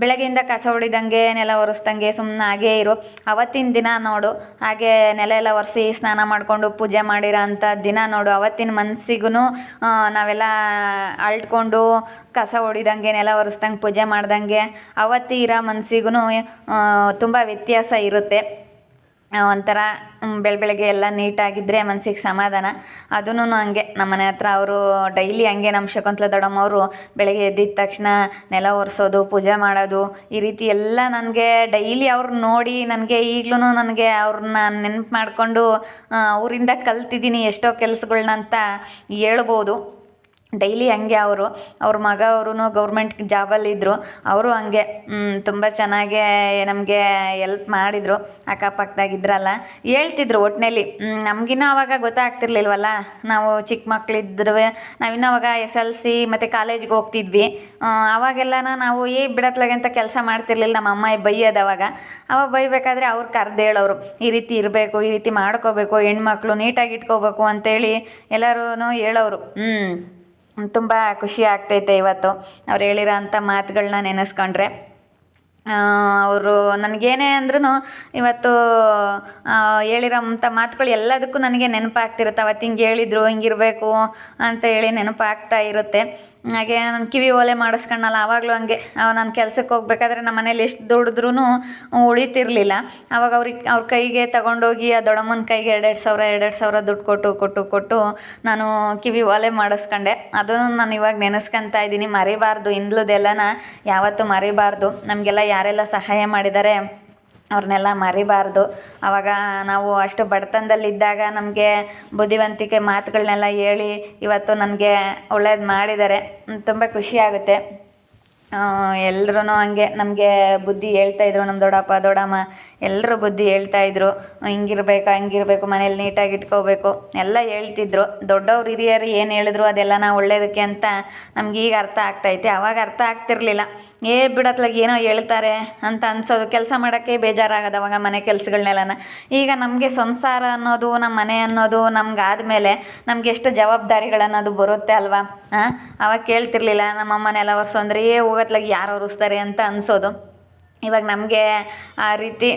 ಬೆಳಗ್ಗೆಯಿಂದ ಕಸ ಹೊಡಿದಂಗೆ, ನೆಲ ಒರೆಸ್ದಂಗೆ ಸುಮ್ಮನೆ ಹಾಗೇ ಇರು. ಅವತ್ತಿನ ದಿನ ನೋಡು. ಹಾಗೆ ನೆಲ ಎಲ್ಲ ಒರೆಸಿ ಸ್ನಾನ ಮಾಡಿಕೊಂಡು ಪೂಜೆ ಮಾಡಿರೋ ಅಂಥ ದಿನ ನೋಡು. ಅವತ್ತಿನ ಮನಸ್ಸಿಗೂ ನಾವೆಲ್ಲ ಅಳ್ಕೊಂಡು ಕಸ ಹೊಡಿದಂಗೆ ನೆಲ ಒರೆಸ್ದಂಗೆ, ಪೂಜೆ ಮಾಡ್ದಂಗೆ ಅವತ್ತಿ ಇರೋ ಮನಸ್ಸಿಗೂ ತುಂಬ ವ್ಯತ್ಯಾಸ ಇರುತ್ತೆ. ಒಂಥರ ಬೆಳ ಬೆಳಗ್ಗೆ ಎಲ್ಲ ನೀಟಾಗಿದ್ದರೆ ಮನಸ್ಸಿಗೆ ಸಮಾಧಾನ. ಅದೂ ಹಂಗೆ. ನಮ್ಮ ಮನೆ ಹತ್ರ ಅವರು ಡೈಲಿ ಹಂಗೆ ನಮ್ಮ ಶಕುಂತಲ ದೊಡ್ಡಮ್ಮ ಅವರು ಬೆಳಗ್ಗೆ ಎದ್ದಿದ ತಕ್ಷಣ ನೆಲ ಒರೆಸೋದು, ಪೂಜೆ ಮಾಡೋದು, ಈ ರೀತಿ ಎಲ್ಲ ನನಗೆ ಡೈಲಿ ಅವ್ರನ್ನ ನೋಡಿ ನನಗೆ ಈಗಲೂ ನನಗೆ ಅವ್ರನ್ನ ನೆನಪು ಮಾಡಿಕೊಂಡು ಅವರಿಂದ ಕಲ್ತಿದ್ದೀನಿ ಎಷ್ಟೋ ಕೆಲಸಗಳನ್ನ ಅಂತ ಹೇಳ್ಬೋದು. ಡೈಲಿ ಹಂಗೆ ಅವರು, ಅವ್ರ ಮಗ ಅವರು ಗೌರ್ಮೆಂಟ್ ಜಾಬಲ್ಲಿದ್ದರು ಅವರು ಹಂಗೆ ತುಂಬ ಚೆನ್ನಾಗೇ ನಮಗೆ ಎಲ್ಪ್ ಮಾಡಿದರು, ಅಕ್ಕಪಕ್ಕದಾಗಿದ್ರಲ್ಲ. ಹೇಳ್ತಿದ್ರು ಒಟ್ಟಿನಲ್ಲಿ ನಮಗಿನ್ನೂ ಅವಾಗ ಗೊತ್ತಾಗ್ತಿರ್ಲಿಲ್ವಲ್ಲ, ನಾವು ಚಿಕ್ಕ ಮಕ್ಕಳಿದ್ರು ನಾವಿನ್ನೂ ಅವಾಗ ಎಸ್ ಎಲ್ ಸಿ ಮತ್ತು ಕಾಲೇಜ್ಗೆ ಹೋಗ್ತಿದ್ವಿ. ಅವಾಗೆಲ್ಲ ನಾವು, ಏ, ಬಿಡತ್ಲಾಗೆ ಅಂತ ಕೆಲಸ ಮಾಡ್ತಿರ್ಲಿಲ್ಲ, ನಮ್ಮ ಅಮ್ಮ ಬೈಯೋದು ಅವಾಗ. ಅವಾಗ ಬೈಬೇಕಾದ್ರೆ ಅವ್ರು ಕರೆದು ಹೇಳೋರು, ಈ ರೀತಿ ಇರಬೇಕು, ಈ ರೀತಿ ಮಾಡ್ಕೋಬೇಕು, ಹೆಣ್ಮಕ್ಳು ನೀಟಾಗಿ ಇಟ್ಕೋಬೇಕು ಅಂತೇಳಿ ಎಲ್ಲರೂ ಹೇಳೋರು. ಹ್ಞೂ ತುಂಬ ಖುಷಿ ಆಗ್ತೈತೆ ಇವತ್ತು ಅವ್ರು ಹೇಳಿರೋ ಅಂಥ ಮಾತುಗಳನ್ನ ನೆನೆಸ್ಕೊಂಡ್ರೆ. ಅವರು ನನಗೇನೇ ಅಂದ್ರೂ ಇವತ್ತು ಹೇಳಿರೋ ಹೇಳಿರೋಂಥ ಮಾತುಗಳು ಎಲ್ಲದಕ್ಕೂ ನನಗೆ ನೆನಪಾಗ್ತಿರುತ್ತೆ. ಅವತ್ತು ಹಿಂಗೆ ಹೇಳಿದ್ರು, ಹಿಂಗಿರಬೇಕು ಅಂತ ಹೇಳಿ ನೆನಪಾಗ್ತಾ ಇರುತ್ತೆ. ಹಾಗೆ ನಾನು ಕಿವಿ ಓಲೆ ಮಾಡಿಸ್ಕೊಂಡಲ್ಲ, ಆವಾಗಲೂ ಹಂಗೆ. ನಾನು ಕೆಲ್ಸಕ್ಕೆ ಹೋಗ್ಬೇಕಾದ್ರೆ ನಮ್ಮ ಮನೇಲಿ ಎಷ್ಟು ದುಡಿದ್ರೂ ಉಳಿತಿರ್ಲಿಲ್ಲ. ಅವಾಗ ಅವ್ರಿಗೆ, ಅವ್ರ ಕೈಗೆ ತಗೊಂಡೋಗಿ ಆ ದೊಡ್ಡಮ್ಮನ ಕೈಗೆ ಎರಡೆರಡು ಸಾವಿರ ಎರಡೆರಡು ಸಾವಿರ ದುಡ್ಡು ಕೊಟ್ಟು ಕೊಟ್ಟು ಕೊಟ್ಟು ನಾನು ಕಿವಿ ಓಲೆ ಮಾಡಿಸ್ಕೊಂಡೆ. ಅದನ್ನು ನಾನು ಇವಾಗ ನೆನೆಸ್ಕೊಂತ ಇದ್ದೀನಿ. ಮರಿಬಾರ್ದು ಇಂದ್ಲದೆಲ್ಲನ ಯಾವತ್ತೂ ಮರಿಬಾರ್ದು. ನಮಗೆಲ್ಲ ಯಾರೆಲ್ಲ ಸಹಾಯ ಮಾಡಿದ್ದಾರೆ ಅವ್ರನ್ನೆಲ್ಲ ಮರಿಬಾರ್ದು. ಅವಾಗ ನಾವು ಅಷ್ಟು ಬಡತನದಲ್ಲಿದ್ದಾಗ ನಮಗೆ ಬುದ್ಧಿವಂತಿಕೆ ಮಾತುಗಳನ್ನೆಲ್ಲ ಹೇಳಿ ಇವತ್ತು ನನಗೆ ಒಳ್ಳೇದು ಮಾಡಿದ್ದಾರೆ ತುಂಬ ಖುಷಿಯಾಗುತ್ತೆ ಎಲ್ಲರೂ ಹಂಗೆ ನಮಗೆ ಬುದ್ಧಿ ಹೇಳ್ತಾಯಿದ್ರು ನಮ್ಮ ದೊಡ್ಡಪ್ಪ, ದೊಡ್ಡಮ್ಮ ಎಲ್ಲರೂ ಬುದ್ಧಿ ಹೇಳ್ತಾ ಇದ್ರು ಹಿಂಗಿರ್ಬೇಕು, ಹಂಗಿರ್ಬೇಕು, ಮನೇಲಿ ನೀಟಾಗಿ ಇಟ್ಕೋಬೇಕು. ಎಲ್ಲ ಹೇಳ್ತಿದ್ರು. ದೊಡ್ಡವ್ರು ಹಿರಿಯರು ಏನು ಹೇಳಿದ್ರು ಅದೆಲ್ಲ ನಾವು ಒಳ್ಳೇದಕ್ಕೆ ಅಂತ ನಮ್ಗೆ ಈಗ ಅರ್ಥ ಆಗ್ತೈತೆ ಅವಾಗ ಅರ್ಥ ಆಗ್ತಿರ್ಲಿಲ್ಲ. ಏ, ಬಿಡತ್ಲಾಗ ಏನೋ ಹೇಳ್ತಾರೆ ಅಂತ ಅನ್ಸೋದು. ಕೆಲಸ ಮಾಡೋಕ್ಕೆ ಬೇಜಾರಾಗೋದು ಅವಾಗ ಮನೆ ಕೆಲಸಗಳನ್ನೆಲ್ಲ ಈಗ ನಮಗೆ ಸಂಸಾರ ಅನ್ನೋದು ನಮ್ಮ ಮನೆ ಅನ್ನೋದು, ನಮ್ಗೆ ಆದಮೇಲೆ ನಮ್ಗೆ ಎಷ್ಟು ಜವಾಬ್ದಾರಿಗಳನ್ನೋದು ಬರುತ್ತೆ ಅಲ್ವಾ? ಹಾಂ ಅವಾಗ ಕೇಳ್ತಿರ್ಲಿಲ್ಲ. ನಮ್ಮ ಅಮ್ಮನೆಲ್ಲ ಒರೆಸು ಅಂದರೆ, ಏ, ಹೋಗತ್ಲಾಗ ಯಾರು ಒರೆಸ್ತಾರೆ ಅಂತ ಅನ್ಸೋದು. ಇವಾಗ ನಮಗೆ ಆ ರೀತಿ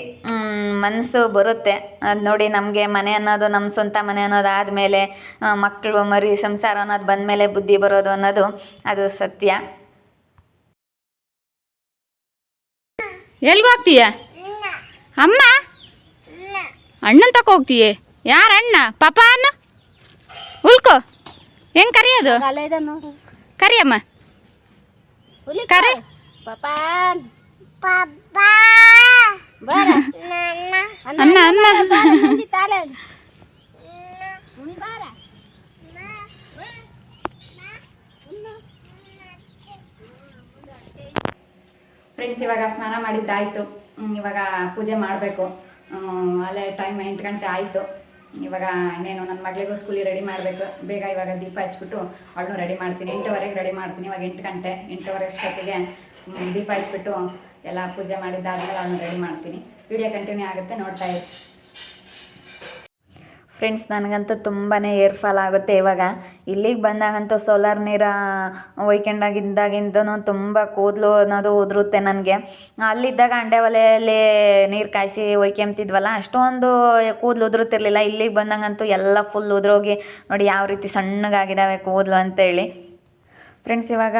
ಮನಸ್ಸು ಬರುತ್ತೆ. ಅದು ನೋಡಿ ನಮಗೆ ಮನೆ ಅನ್ನೋದು ನಮ್ಮ ಸ್ವಂತ ಮನೆ ಅನ್ನೋದು ಆದಮೇಲೆ ಮಕ್ಕಳು ಮರಿ ಸಂಸಾರ ಅನ್ನೋದು ಬಂದಮೇಲೆ ಬುದ್ಧಿ ಬರೋದು ಅನ್ನೋದು ಅದು ಸತ್ಯ. ಎಲ್ಲಿಗೆ ಹೋಗ್ತೀಯ? ಅಮ್ಮ? ಅಣ್ಣನ್ ತಕ ಹೋಗ್ತೀಯ? ಯಾರ ಅಣ್ಣ? ಪಾಪ ಅನ್ನ ಉಲ್ಕೋ ಹೆಂಗ್ ಕರಿಯೋದು? ನೋಡು ಕರಿಯಮ್ಮ ಕರಿ. ಪಾಪ. ಅನ್ನ ಅನ್ನ ಫ್ರೆಂಡ್ಸ್ ಇವಾಗ ಸ್ನಾನ ಮಾಡಿದ್ದಾಯಿತು. ಇವಾಗ ಪೂಜೆ ಮಾಡಬೇಕು. ಅಲ್ಲೇ ಟೈಮ್ ಎಂಟು ಗಂಟೆ ಆಯಿತು. ಇವಾಗ ಇನ್ನೇನು ನನ್ನ ಮಗಳಿಗೂ ಸ್ಕೂಲಿಗೆ ರೆಡಿ ಮಾಡಬೇಕು. ಬೇಗ ಇವಾಗ ದೀಪ ಹಚ್ಬಿಟ್ಟು ಅವಳನ್ನೂ ರೆಡಿ ಮಾಡ್ತೀನಿ. ಎಂಟುವರೆಗೆ ರೆಡಿ ಮಾಡ್ತೀನಿ. ಇವಾಗ ಎಂಟು ಗಂಟೆ ಎಂಟುವರೆ ಅಷ್ಟೊತ್ತಿಗೆ ದೀಪ ಹಚ್ಬಿಟ್ಟು ಎಲ್ಲ ಪೂಜೆ ಮಾಡಿದ್ದಾದ್ಮೇಲೆ ಅದನ್ನು ರೆಡಿ ಮಾಡ್ತೀನಿ. ವಿಡಿಯೋ ಕಂಟಿನ್ಯೂ ಆಗುತ್ತೆ, ನೋಡ್ತಾ ಇರಿ. ಫ್ರೆಂಡ್ಸ್ ನನಗಂತೂ ತುಂಬಾ ಏರ್ ಫಾಲ್ ಆಗುತ್ತೆ ಇವಾಗ. ಇಲ್ಲಿಗೆ ಬಂದಾಗಂತೂ ಸೋಲಾರ್ ನೀರ ವೈಕೆಂಡಾಗಿದ್ದಾಗಿಂದನೂ ತುಂಬ ಕೂದಲು ಅನ್ನೋದು ಉದುರುತ್ತೆ ನನಗೆ. ಅಲ್ಲಿದ್ದಾಗ ಅಂಡೆ ಒಲೆಯಲ್ಲಿ ನೀರು ಕಾಯಿಸಿ ಒಯ್ಕೊಂತಿದ್ವಲ್ಲ ಅಷ್ಟೊಂದು ಕೂದಲು ಉದುರುತ್ತಿರಲಿಲ್ಲ. ಇಲ್ಲಿಗೆ ಬಂದಾಗಂತೂ ಎಲ್ಲ ಫುಲ್ ಉದುರೋಗಿ ನೋಡಿ ಯಾವ ರೀತಿ ಸಣ್ಣಗಾಗಿದ್ದಾವೆ ಕೂದಲು ಅಂತೇಳಿ. ಫ್ರೆಂಡ್ಸ್ ಇವಾಗ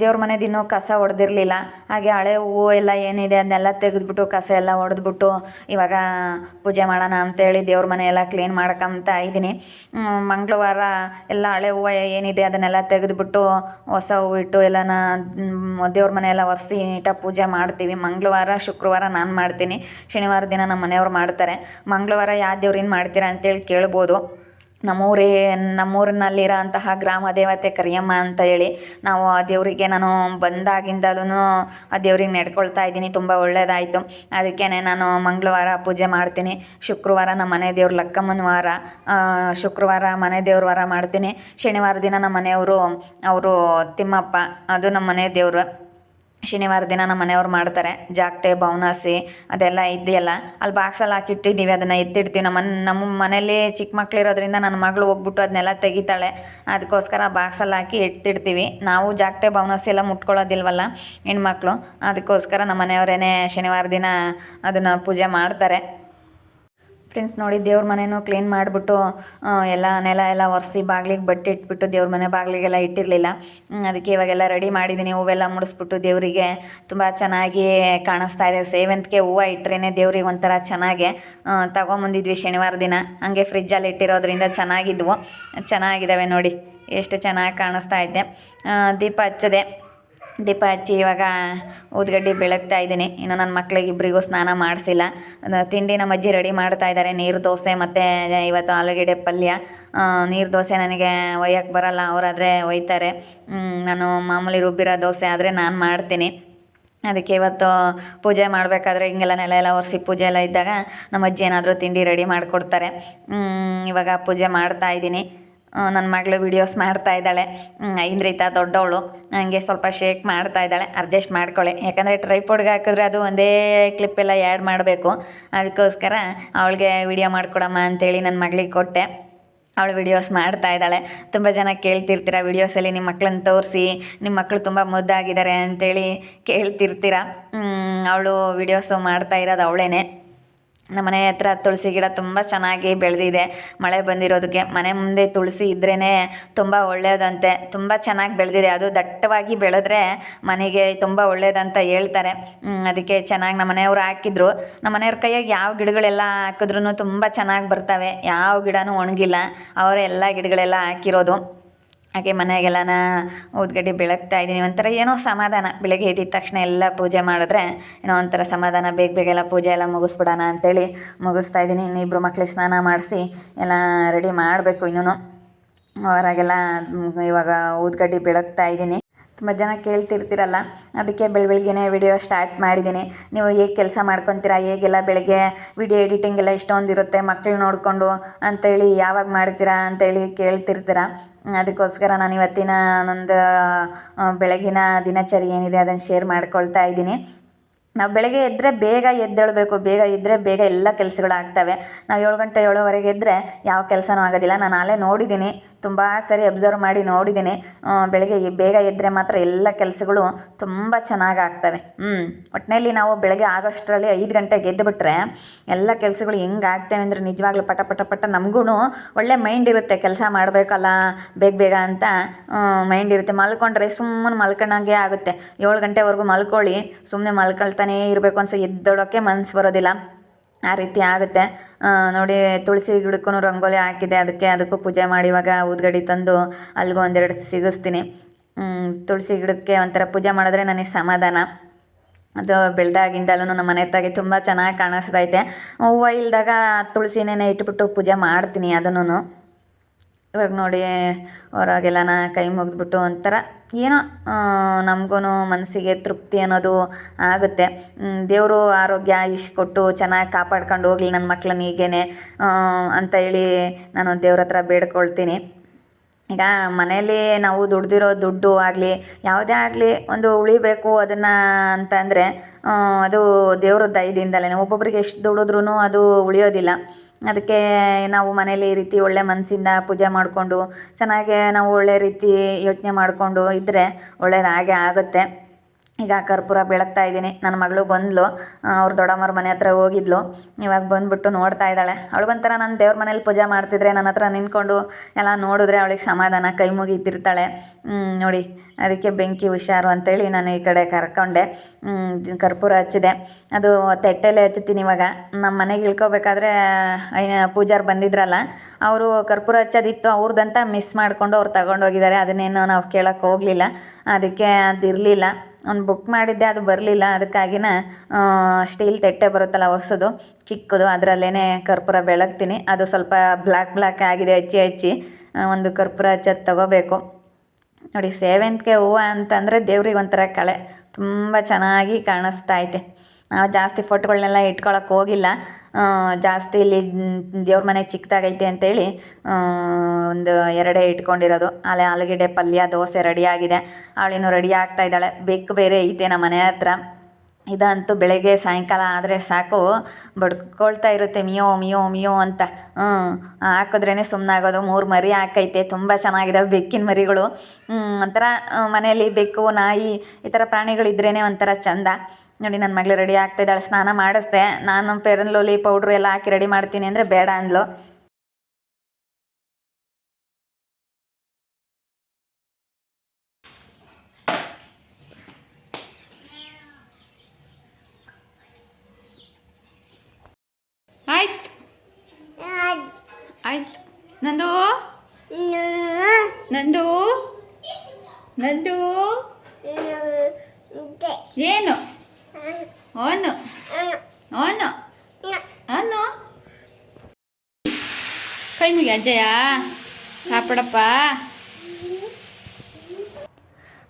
ದೇವ್ರ ಮನೆ ದಿನ ಕಸ ಹೊಡೆದಿರಲಿಲ್ಲ ಹಾಗೆ ಹಳೆ ಹೂವು ಎಲ್ಲ ಏನಿದೆ ಅದನ್ನೆಲ್ಲ ತೆಗೆದ್ಬಿಟ್ಟು ಕಸ ಎಲ್ಲ ಹೊಡೆದ್ಬಿಟ್ಟು ಇವಾಗ ಪೂಜೆ ಮಾಡೋಣ ಅಂತೇಳಿ ದೇವ್ರ ಮನೆ ಎಲ್ಲ ಕ್ಲೀನ್ ಮಾಡ್ಕೊಂತ ಇದ್ದೀನಿ. ಮಂಗಳವಾರ ಎಲ್ಲ ಹಳೆ ಹೂವು ಏನಿದೆ ಅದನ್ನೆಲ್ಲ ತೆಗೆದ್ಬಿಟ್ಟು ಹೊಸ ಹೂವು ಇಟ್ಟು ಎಲ್ಲನ ದೇವ್ರ ಮನೆ ಎಲ್ಲ ಒರೆಸಿ ನೀಟಾಗಿ ಪೂಜೆ ಮಾಡ್ತೀವಿ. ಮಂಗಳವಾರ, ಶುಕ್ರವಾರ ನಾನು ಮಾಡ್ತೀನಿ. ಶನಿವಾರ ದಿನ ನಮ್ಮ ಮನೆಯವ್ರು ಮಾಡ್ತಾರೆ. ಮಂಗಳವಾರ ಯಾವ ದೇವ್ರಿಂದ ಮಾಡ್ತೀರಾ ಅಂತೇಳಿ ಕೇಳ್ಬೋದು. ನಮ್ಮೂರೇ ನಮ್ಮೂರಿನಲ್ಲಿರೋ ಅಂತಹ ಗ್ರಾಮ ದೇವತೆ ಕರಿಯಮ್ಮ ಅಂತ ಹೇಳಿ ನಾವು ಆ ದೇವರಿಗೆ ನಾನು ಬಂದಾಗಿಂದಲೂ ಆ ದೇವ್ರಿಗೆ ನೆಡ್ಕೊಳ್ತಾ ಇದ್ದೀನಿ, ತುಂಬ ಒಳ್ಳೆಯದಾಯಿತು ಅದಕ್ಕೇ ನಾನು ಮಂಗಳವಾರ ಪೂಜೆ ಮಾಡ್ತೀನಿ. ಶುಕ್ರವಾರ ನಮ್ಮ ಮನೆ ದೇವ್ರ ಲಕ್ಕಮ್ಮನ ವಾರ ಶುಕ್ರವಾರ ಮನೆ ದೇವ್ರ ವಾರ ಮಾಡ್ತೀನಿ. ಶನಿವಾರ ದಿನ ನಮ್ಮ ಮನೆಯವರು, ಅವರು ತಿಮ್ಮಪ್ಪ, ಅದು ನಮ್ಮ ಮನೆ ದೇವರು. ಶನಿವಾರ ದಿನ ನಮ್ಮ ಮನೆಯವ್ರು ಮಾಡ್ತಾರೆ. ಜಾಕ್ಟೆ ಬೌನಾಸಿ ಅದೆಲ್ಲ ಇದೆಯಲ್ಲ. ಅಲ್ಲಿ ಬಾಕ್ಸಲ್ಲಿ ಹಾಕಿಟ್ಟಿದ್ದೀವಿ ಅದನ್ನು ಎತ್ತಿಡ್ತೀವಿ. ನಮ್ಮ ನಮ್ಮ ಮನೇಲಿ ಚಿಕ್ಕ ಮಕ್ಕಳಿರೋದ್ರಿಂದ ನನ್ನ ಮಗಳು ಹೋಗ್ಬಿಟ್ಟು ಅದನ್ನೆಲ್ಲ ತೆಗಿತಾಳೆ. ಅದಕ್ಕೋಸ್ಕರ ಬಾಕ್ಸಲ್ಲಿ ಹಾಕಿ ಎತ್ತಿಡ್ತೀವಿ. ನಾವು ಜಾಕ್ಟೆ ಬೌನಾಸಿ ಎಲ್ಲ ಮುಟ್ಕೊಳ್ಳೋದಿಲ್ವಲ್ಲ ಹೆಣ್ಮಕ್ಳು. ಅದಕ್ಕೋಸ್ಕರ ನಮ್ಮ ಮನೆಯವರೇನೆ ಶನಿವಾರ ದಿನ ಅದನ್ನು ಪೂಜೆ ಮಾಡ್ತಾರೆ. ಫ್ರೆಂಡ್ಸ್ ನೋಡಿ ದೇವ್ರ ಮನೆಯೂ ಕ್ಲೀನ್ ಮಾಡಿಬಿಟ್ಟು ಎಲ್ಲ ನೆಲ ಎಲ್ಲ ಒರೆಸಿ ಬಾಗಿಲಿಗೆ ಬಟ್ಟೆ ಇಟ್ಬಿಟ್ಟು ದೇವ್ರ ಮನೆ ಬಾಗಿಲಿಗೆಲ್ಲ ಇಟ್ಟಿರಲಿಲ್ಲ. ಅದಕ್ಕೆ ಇವಾಗೆಲ್ಲ ರೆಡಿ ಮಾಡಿದ್ದೀನಿ ಹೂವೆಲ್ಲ ಮುಡಿಸ್ಬಿಟ್ಟು ದೇವರಿಗೆ ತುಂಬ ಚೆನ್ನಾಗಿ ಕಾಣಿಸ್ತಾ ಇದೆ. ಸೇವಂತಿಗೆ ಹೂವು ಇಟ್ಟರೆ ದೇವ್ರಿಗೆ ಒಂಥರ ಚೆನ್ನಾಗೆ ತಗೊಂಬಂದಿದ್ವಿ ಶನಿವಾರ ದಿನ. ಹಂಗೆ ಫ್ರಿಜ್ಜಲ್ಲಿ ಇಟ್ಟಿರೋದ್ರಿಂದ ಚೆನ್ನಾಗಿದ್ವು. ಚೆನ್ನಾಗಿದ್ದಾವೆ ನೋಡಿ. ಎಷ್ಟು ಚೆನ್ನಾಗಿ ಕಾಣಿಸ್ತಾ ಆ, ದೀಪ ಹಚ್ಚದೆ. ದೀಪ ಹಚ್ಚಿ ಇವಾಗ ಊದ್ಗಡ್ಡಿ ಬೆಳಗ್ತಾ ಇದ್ದೀನಿ. ಇನ್ನು ನನ್ನ ಮಕ್ಳಿಗೆ ಇಬ್ಬರಿಗೂ ಸ್ನಾನ ಮಾಡಿಸಿಲ್ಲ. ತಿಂಡಿ ನಮ್ಮ ಅಜ್ಜಿ ರೆಡಿ ಮಾಡ್ತಾ ಇದ್ದಾರೆ ನೀರು ದೋಸೆ ಮತ್ತು ಇವತ್ತು ಆಲೂಗೆಡ್ಡೆ ಪಲ್ಯ. ನೀರು ದೋಸೆ ನನಗೆ ಒಯ್ಯಕ್ಕೆ ಬರಲ್ಲ. ಅವರಾದರೆ ಒಯ್ತಾರೆ. ನಾನು ಮಾಮೂಲಿ ರುಬ್ಬಿರೋ ದೋಸೆ ಆದರೆ ನಾನು ಮಾಡ್ತೀನಿ. ಅದಕ್ಕೆ ಇವತ್ತು ಪೂಜೆ ಮಾಡಬೇಕಾದ್ರೆ ಹಿಂಗೆಲ್ಲ ನೆಲ ಎಲ್ಲ ಒರೆಸಿ ಪೂಜೆ ಎಲ್ಲ ಇದ್ದಾಗ ನಮ್ಮ ಅಜ್ಜಿ ಏನಾದರೂ ತಿಂಡಿ ರೆಡಿ ಮಾಡಿಕೊಡ್ತಾರೆ. ಇವಾಗ ಪೂಜೆ ಮಾಡ್ತಾ ಇದ್ದೀನಿ. ನನ್ನ ಮಗಳು ವಿಡಿಯೋಸ್ ಮಾಡ್ತಾ ಇದ್ದಾಳೆ. ಐಂದ್ರಿತ ದೊಡ್ಡವಳು. ಹಂಗೆ ಸ್ವಲ್ಪ ಶೇಕ್ ಮಾಡ್ತಾ ಇದ್ದಾಳೆ. ಅಡ್ಜಸ್ಟ್ ಮಾಡ್ಕೊಳ್ಳಿ ಯಾಕಂದರೆ ಟ್ರೈಪೋಡ್ಗೆ ಹಾಕಿದ್ರೆ ಅದು ಒಂದೇ ಕ್ಲಿಪ್ ಎಲ್ಲ ಆ್ಯಡ್ ಮಾಡಬೇಕು. ಅದಕ್ಕೋಸ್ಕರ ಅವಳಿಗೆ ವಿಡಿಯೋ ಮಾಡಿಕೊಡಮ್ಮ ಅಂತೇಳಿ ನನ್ನ ಮಗಳಿಗೆ ಕೊಟ್ಟೆ. ಅವಳು ವಿಡಿಯೋಸ್ ಮಾಡ್ತಾ ಇದ್ದಾಳೆ. ತುಂಬ ಜನ ಕೇಳ್ತಿರ್ತೀರ ವೀಡಿಯೋಸಲ್ಲಿ ನಿಮ್ಮ ಮಕ್ಕಳನ್ನ ತೋರಿಸಿ ನಿಮ್ಮ ಮಕ್ಕಳು ತುಂಬ ಮುದ್ದಾಗಿದ್ದಾರೆ ಅಂತೇಳಿ ಕೇಳ್ತಿರ್ತೀರ. ಅವಳು ವೀಡಿಯೋಸು ಮಾಡ್ತಾ ಇರೋದು ಅವಳೇನೆ. ನಮ್ಮ ಮನೆ ಹತ್ರ ತುಳಸಿ ಗಿಡ ತುಂಬ ಚೆನ್ನಾಗಿ ಬೆಳೆದಿದೆ. ಮಳೆ ಬಂದಿರೋದಕ್ಕೆ ಮನೆ ಮುಂದೆ ತುಳಸಿ ಇದ್ರೇ ತುಂಬ ಒಳ್ಳೆಯದಂತೆ ತುಂಬ ಚೆನ್ನಾಗಿ ಬೆಳೆದಿದೆ. ಅದು ದಟ್ಟವಾಗಿ ಬೆಳೆದ್ರೆ ಮನೆಗೆ ತುಂಬ ಒಳ್ಳೆಯದಂತ ಹೇಳ್ತಾರೆ. ಅದಕ್ಕೆ ಚೆನ್ನಾಗಿ ನಮ್ಮ ಮನೆಯವರು ಹಾಕಿದ್ರು. ನಮ್ಮ ಮನೆಯವ್ರ ಕೈಯಾಗಿ ಯಾವ ಗಿಡಗಳೆಲ್ಲ ಹಾಕಿದ್ರೂ ತುಂಬ ಚೆನ್ನಾಗಿ ಬರ್ತವೆ. ಯಾವ ಗಿಡನೂ ಒಣಗಿಲ್ಲ. ಅವರೇ ಎಲ್ಲ ಗಿಡಗಳೆಲ್ಲ ಹಾಕಿರೋದು. ಹಾಗೆ ಮನೆಗೆಲ್ಲನ ಊದ್ಗಡ್ಡಿ ಬೆಳಗ್ತಾ ಇದ್ದೀನಿ. ಒಂಥರ ಏನೋ ಸಮಾಧಾನ. ಬೆಳಗ್ಗೆ ಎದ್ದಿದ ತಕ್ಷಣ ಎಲ್ಲ ಪೂಜೆ ಮಾಡಿದ್ರೆ ಏನೋ ಒಂಥರ ಸಮಾಧಾನ. ಬೇಗ ಬೇಗ ಎಲ್ಲ ಪೂಜೆ ಎಲ್ಲ ಮುಗಿಸ್ಬಿಡೋಣ ಅಂತೇಳಿ ಮುಗಿಸ್ತಾ ಇದ್ದೀನಿ. ಇನ್ನು ಇಬ್ಬರು ಮಕ್ಳಿಗೆ ಸ್ನಾನ ಮಾಡಿಸಿ ಎಲ್ಲ ರೆಡಿ ಮಾಡಬೇಕು ಇನ್ನೂ ಅವರಾಗೆಲ್ಲ ಇವಾಗ ಊದ್ಗಡ್ಡಿ ಬೆಳಗ್ತಾ ಇದ್ದೀನಿ. ತುಂಬ ಜನ ಕೇಳ್ತಿರ್ತೀರಲ್ಲ. ಅದಕ್ಕೆ ಬೆಳ ಬೆಳಗ್ಗೆನೇ ವಿಡಿಯೋ ಸ್ಟಾರ್ಟ್ ಮಾಡಿದ್ದೀನಿ ನೀವು ಹೇಗೆ ಕೆಲಸ ಮಾಡ್ಕೊತೀರಾ, ಹೇಗೆಲ್ಲ ಬೆಳಗ್ಗೆ ವಿಡಿಯೋ ಎಡಿಟಿಂಗ್ ಎಲ್ಲ ಇಷ್ಟೊಂದು ಇರುತ್ತೆ ಮಕ್ಳು ನೋಡಿಕೊಂಡು ಅಂತೇಳಿ ಯಾವಾಗ ಮಾಡ್ತೀರಾ ಅಂತೇಳಿ ಕೇಳ್ತಿರ್ತೀರ. ಅದಕ್ಕೋಸ್ಕರ ನಾನು ಇವತ್ತಿನ ನಂದು ಬೆಳಗಿನ ದಿನಚರಿ ಏನಿದೆ ಅದನ್ನು ಶೇರ್ ಮಾಡ್ಕೊಳ್ತಾ ಇದ್ದೀನಿ. ನಾವು ಬೆಳಗ್ಗೆ ಎದ್ದರೆ ಬೇಗ ಎದ್ದೇಳಬೇಕು, ಬೇಗ ಇದ್ದರೆ ಬೇಗ ಎಲ್ಲ ಕೆಲಸಗಳು ಆಗ್ತವೆ. ನಾವು ಏಳು ಗಂಟೆ ಏಳುವರೆಗೆ ಎದ್ದರೆ ಯಾವ ಕೆಲಸನೂ ಆಗೋದಿಲ್ಲ. ನಾನು ಅಲ್ಲೇ ನೋಡಿದ್ದೀನಿ ತುಂಬ ಸರಿ ಅಬ್ಸರ್ವ್ ಮಾಡಿ ನೋಡಿದ್ದೀನಿ. ಬೆಳಗ್ಗೆ ಬೇಗ ಎದ್ದರೆ ಮಾತ್ರ ಎಲ್ಲ ಕೆಲಸಗಳು ತುಂಬ ಚೆನ್ನಾಗಿ ಆಗ್ತವೆ. ಹ್ಞೂ ಒಟ್ಟಿನಲ್ಲಿ ನಾವು ಬೆಳಗ್ಗೆ ಆಗೋಷ್ಟರಲ್ಲಿ ಐದು ಗಂಟೆಗೆ ಎದ್ದುಬಿಟ್ರೆ ಎಲ್ಲ ಕೆಲಸಗಳು ಹೆಂಗೆ ಆಗ್ತವೆ ಅಂದರೆ ನಿಜವಾಗ್ಲೂ ಪಟ ಪಟ ಪಟ ನಮಗೂ ಒಳ್ಳೆ ಮೈಂಡ್ ಇರುತ್ತೆ. ಕೆಲಸ ಮಾಡಬೇಕಲ್ಲ, ಬೇಗ ಬೇಗ ಅಂತ ಮೈಂಡ್ ಇರುತ್ತೆ. ಮಲ್ಕೊಂಡ್ರೆ ಸುಮ್ಮನೆ ಮಲ್ಕೊಂಡಂಗೆ ಆಗುತ್ತೆ. ಏಳು ಗಂಟೆವರೆಗೂ ಮಲ್ಕೊಳ್ಳಿ ಸುಮ್ಮನೆ ಮಲ್ಕೊಳ್ತಾನೇ ಇರಬೇಕು ಅನ್ಸ. ಎದ್ದೋಡೋಕ್ಕೆ ಮನ್ಸು ಬರೋದಿಲ್ಲ. ಆ ರೀತಿ ಆಗುತ್ತೆ. ನೋಡಿ, ತುಳಸಿ ಗಿಡಕ್ಕೂ ರಂಗೋಲಿ ಹಾಕಿದೆ. ಅದಕ್ಕೆ ಅದಕ್ಕೂ ಪೂಜೆ ಮಾಡಿ ಇವಾಗ ಊದ್ಗಡ್ಡಿ ತಂದು ಅಲ್ಲಿಗೂ ಒಂದೆರಡು ಸಿಗಿಸ್ತೀನಿ. ತುಳಸಿ ಗಿಡಕ್ಕೆ ಒಂಥರ ಪೂಜೆ ಮಾಡಿದ್ರೆ ನನಗೆ ಸಮಾಧಾನ. ಅದು ಬೆಳೆದಾಗಿಂದಲೂ ನಮ್ಮ ಮನೆ ಹತ್ತಾಗೆ ತುಂಬ ಚೆನ್ನಾಗಿ ಕಾಣಿಸ್ತೈತೆ ಹೂವು ಇಲ್ದಾಗ ತುಳಸಿನೇ ಇಟ್ಬಿಟ್ಟು ಪೂಜೆ ಮಾಡ್ತೀನಿ ಅದನ್ನು. ಇವಾಗ ನೋಡಿ ಹೊರಗೆಲ್ಲನ ಕೈ ಮುಗಿದ್ಬಿಟ್ಟು ಒಂಥರ ಏನೋ ನಮಗೂ ಮನಸ್ಸಿಗೆ ತೃಪ್ತಿ ಅನ್ನೋದು ಆಗುತ್ತೆ. ದೇವರು ಆರೋಗ್ಯ ಆಯುಷ್ ಕೊಟ್ಟು ಚೆನ್ನಾಗಿ ಕಾಪಾಡ್ಕೊಂಡು ಹೋಗ್ಲಿ ನನ್ನ ಮಕ್ಳನ್ನ ಹೀಗೇನೆ ಅಂತ ಹೇಳಿ ನಾನು ದೇವ್ರ ಹತ್ರ ಬೇಡ್ಕೊಳ್ತೀನಿ. ಈಗ ಮನೆಯಲ್ಲಿ ನಾವು ದುಡ್ದಿರೋ ದುಡ್ಡು ಆಗಲಿ, ಯಾವುದೇ ಆಗಲಿ ಒಂದು ಉಳಿಬೇಕು ಅದನ್ನು ಅಂತ ಅಂದರೆ ಅದು ದೇವ್ರ ದಯದಿಂದಲೇ ಒಬ್ಬೊಬ್ಬರಿಗೆ ಎಷ್ಟು ದುಡಿದ್ರೂ ಅದು ಉಳಿಯೋದಿಲ್ಲ. ಅದಕ್ಕೆ ನಾವು ಮನೇಲಿ ಈ ರೀತಿ ಒಳ್ಳೆ ಮನಸ್ಸಿಂದ ಪೂಜೆ ಮಾಡಿಕೊಂಡು ಚೆನ್ನಾಗೆ ನಾವು ಒಳ್ಳೆ ರೀತಿ ಯೋಚನೆ ಮಾಡಿಕೊಂಡು ಇದ್ದರೆ ಒಳ್ಳೆಯದಾಗೇ ಆಗುತ್ತೆ. ಈಗ ಕರ್ಪೂರ ಬೆಳಗ್ತಾ ಇದ್ದೀನಿ. ನನ್ನ ಮಗಳು ಬಂದಳು ಅವ್ರ ದೊಡ್ಡಮ್ಮರ ಮನೆ ಹತ್ರ ಹೋಗಿದ್ಲು. ಇವಾಗ ಬಂದ್ಬಿಟ್ಟು ನೋಡ್ತಾ ಇದ್ದಾಳೆ. ಅವಳಿಗೊಂಥರ ನಾನು ದೇವ್ರ ಮನೇಲಿ ಪೂಜೆ ಮಾಡ್ತಿದ್ರೆ ನನ್ನ ಹತ್ರ ನಿಂತ್ಕೊಂಡು ಎಲ್ಲ ನೋಡಿದ್ರೆ ಅವಳಿಗೆ ಸಮಾಧಾನ, ಕೈ ಮುಗಿತಿರ್ತಾಳೆ ನೋಡಿ, ಅದಕ್ಕೆ ಬೆಂಕಿ ಹುಷಾರು ಅಂತೇಳಿ ನಾನು ಈ ಕಡೆ ಕರ್ಕೊಂಡೆ. ಕರ್ಪೂರ ಹಚ್ಚಿದೆ. ಅದು ತೆಟ್ಟೆಲೆ ಹಚ್ಚುತ್ತೀನಿ ಇವಾಗ. ನಮ್ಮ ಮನೆಗೆ ಇಳ್ಕೊಬೇಕಾದ್ರೆ ಪೂಜಾರು ಬಂದಿದ್ರಲ್ಲ, ಅವರು ಕರ್ಪೂರ ಹಚ್ಚೋದಿತ್ತು. ಅವ್ರದ್ದಂತ ಮಿಸ್ ಮಾಡಿಕೊಂಡು ಅವ್ರು ತಗೊಂಡೋಗಿದ್ದಾರೆ. ಅದನ್ನೇನು ನಾವು ಕೇಳೋಕ್ಕೆ ಹೋಗಲಿಲ್ಲ. ಅದಕ್ಕೆ ಅದಿರಲಿಲ್ಲ. ಒಂದು ಬುಕ್ ಮಾಡಿದ್ದೆ, ಅದು ಬರಲಿಲ್ಲ. ಅದಕ್ಕಾಗಿನ ಸ್ಟೀಲ್ ತೆಟ್ಟೆ ಬರುತ್ತಲ್ಲ ಹೊಸದು, ಚಿಕ್ಕದು ಅದರಲ್ಲೇ ಕರ್ಪೂರ ಬೆಳಗ್ತೀನಿ. ಅದು ಸ್ವಲ್ಪ ಬ್ಲ್ಯಾಕ್ ಬ್ಲ್ಯಾಕ್ ಆಗಿದೆ ಹಚ್ಚಿ ಹಚ್ಚಿ ಒಂದು ಕರ್ಪೂರ ಹಚ್ಚೋದು ತಗೋಬೇಕು. ನೋಡಿ, ಸೇವಂತಿಗೆ ಹೂವು ಅಂತಂದರೆ ದೇವ್ರಿಗೆ ಒಂಥರ ಕಳೆ. ತುಂಬ ಚೆನ್ನಾಗಿ ಕಾಣಿಸ್ತಾ ಐತೆ. ನಾವು ಜಾಸ್ತಿ ಫೋಟೋಗಳನ್ನೆಲ್ಲ ಇಟ್ಕೊಳಕ್ಕೆ ಹೋಗಿಲ್ಲ. ಜಾಸ್ತಿ ಇಲ್ಲಿ ದೇವ್ರ ಮನೆ ಚಿಕ್ಕದಾಗೈತೆ ಅಂತೇಳಿ ಒಂದು ಎರಡೇ ಇಟ್ಕೊಂಡಿರೋದು. ಅಲ್ಲಿ ಆಲೂಗಡ್ಡೆ ಪಲ್ಯ, ದೋಸೆ ರೆಡಿಯಾಗಿದೆ ಇನ್ನು ರೆಡಿ ಆಗ್ತಾ ಇದ್ದಾಳೆ. ಬೆಕ್ಕು ಬೇರೆ ಐತೆ ನಮ್ಮ ಮನೆ ಹತ್ರ. ಇದಂತೂ ಬೆಳಗ್ಗೆ ಸಾಯಂಕಾಲ ಆದರೆ ಸಾಕು. ಬಡ್ಕೊಳ್ತಾ ಇರುತ್ತೆ, ಮಿಯೋ ಮಿಯೋ ಮಿಯೋ ಅಂತ. ಹ್ಞೂ ಹಾಕಿದ್ರೇ ಸುಮ್ಮನಾಗೋದು ಮೂರು ಮರಿ ಹಾಕೈತೆ. ತುಂಬ ಚೆನ್ನಾಗಿದಾವೆ ಬೆಕ್ಕಿನ ಮರಿಗಳು. ಒಂಥರ ಮನೆಯಲ್ಲಿ ಬೆಕ್ಕು, ನಾಯಿ, ಈ ಥರ ಪ್ರಾಣಿಗಳಿದ್ರೇ ಒಂಥರ ಚಂದ. ನೋಡಿ ನನ್ನ ಮಗಳು ರೆಡಿ ಆಗ್ತಾಯಿದ್ದಾಳೆ ಸ್ನಾನ ಮಾಡಿಸ್ದೆ. ನಾನು ಪೇರನ್ ಲೋಲಿ ಪೌಡ್ರು ಎಲ್ಲ ಹಾಕಿ ರೆಡಿ ಮಾಡ್ತೀನಿ ಅಂದರೆ ಬೇಡ ಅಂದ್ಲು. ಆಯ್ತು. ಆಯ್ತು. ನಂದು? ನಂದು? ನಂದು? ಏನು? ಓನು ಓನು ಅನು ಕೈ ಮುಗಿ ಅಜ್ಜಯ್ಯ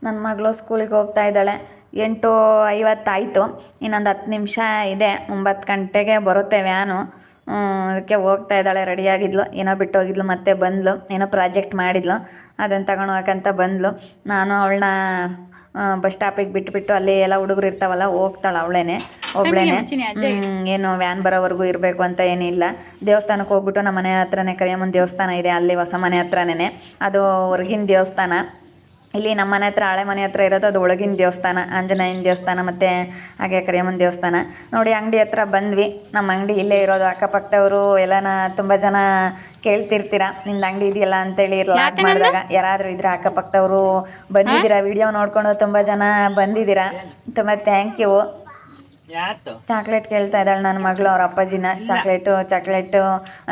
ನನ್ನ ಮಗಳು ಸ್ಕೂಲಿಗೆ ಹೋಗ್ತಾ ಇದ್ದಾಳೆ. ಎಂಟು ಐವತ್ತಾಯಿತು. ಇನ್ನೊಂದು ಹತ್ತು ನಿಮಿಷ ಇದೆ. ಒಂಬತ್ತು ಗಂಟೆಗೆ ಬರುತ್ತೆ ವ್ಯಾನು. ಅದಕ್ಕೆ ಹೋಗ್ತಾ ಇದ್ದಾಳೆ ರೆಡಿಯಾಗಿದ್ಲು ಏನೋ ಬಿಟ್ಟು ಹೋಗಿದ್ಲು ಮತ್ತೆ ಬಂದ್ಲು. ಏನೋ ಪ್ರಾಜೆಕ್ಟ್ ಮಾಡಿದ್ಲು. ಅದನ್ನು ತಗೊಂಡು ಹೋಗಕ್ಕಂತ ಬಂದ್ಲು. ನಾನು ಅವಳನ್ನ ಬಸ್ ಸ್ಟಾಪಿಗೆ ಬಿಟ್ಬಿಟ್ಟು ಅಲ್ಲಿ ಎಲ್ಲ ಹುಡುಗರು ಇರ್ತಾವಲ್ಲ ಹೋಗ್ತಾಳೆ ಅವಳೇನೆ. ಒಬ್ಳೇನೆ ಏನು ವ್ಯಾನ್ ಬರೋವರೆಗೂ ಇರಬೇಕು ಅಂತ ಏನಿಲ್ಲ. ದೇವಸ್ಥಾನಕ್ಕೆ ಹೋಗ್ಬಿಟ್ಟು ನಮ್ಮ ಮನೆ ಹತ್ರನೇ ಕರಿಯಮ್ಮನ ದೇವಸ್ಥಾನ ಇದೆ ಅಲ್ಲಿ ಹೊಸ ಮನೆ ಹತ್ರನೇ ಅದು ಹೊರಗಿನ ದೇವಸ್ಥಾನ. ಇಲ್ಲಿ ನಮ್ಮ ಮನೆ ಹತ್ರ ಹಳೆ ಮನೆ ಹತ್ರ ಇರೋದು ಅದು ಒಳಗಿನ ದೇವಸ್ಥಾನ ಆಂಜನೇಯನ ದೇವಸ್ಥಾನ ಮತ್ತು ಹಾಗೆ ಕರಿಯಮ್ಮನ ದೇವಸ್ಥಾನ. ನೋಡಿ ಅಂಗಡಿ ಹತ್ರ ಬಂದ್ವಿ. ನಮ್ಮ ಅಂಗಡಿ ಇಲ್ಲೇ ಇರೋದು. ಅಕ್ಕಪಕ್ಕದವರು ಎಲ್ಲನ ತುಂಬ ಜನ ಕೇಳ್ತಿರ್ತೀರ ನಿಮ್ದು ಅಂಗಡಿ ಇದೆಯಲ್ಲ ಅಂತೇಳಿ ಲಾಕ್ ಮಾಡಿದಾಗ ಯಾರಾದರೂ ಇದ್ರೆ ಅಕ್ಕಪಕ್ಕದವರು ಬಂದಿದ್ದೀರಾ? ವಿಡಿಯೋ ನೋಡ್ಕೊಂಡು ತುಂಬ ಜನ ಬಂದಿದ್ದೀರಾ? ತುಂಬ ಥ್ಯಾಂಕ್ ಯು ಚಾಕ್ಲೇಟ್ ಕೇಳ್ತಾ ಇದ್ದಾಳೆ ನನ್ನ ಮಗಳು ಅವ್ರ ಅಪ್ಪಾಜಿನ. ಚಾಕ್ಲೇಟು ಚಾಕ್ಲೇಟು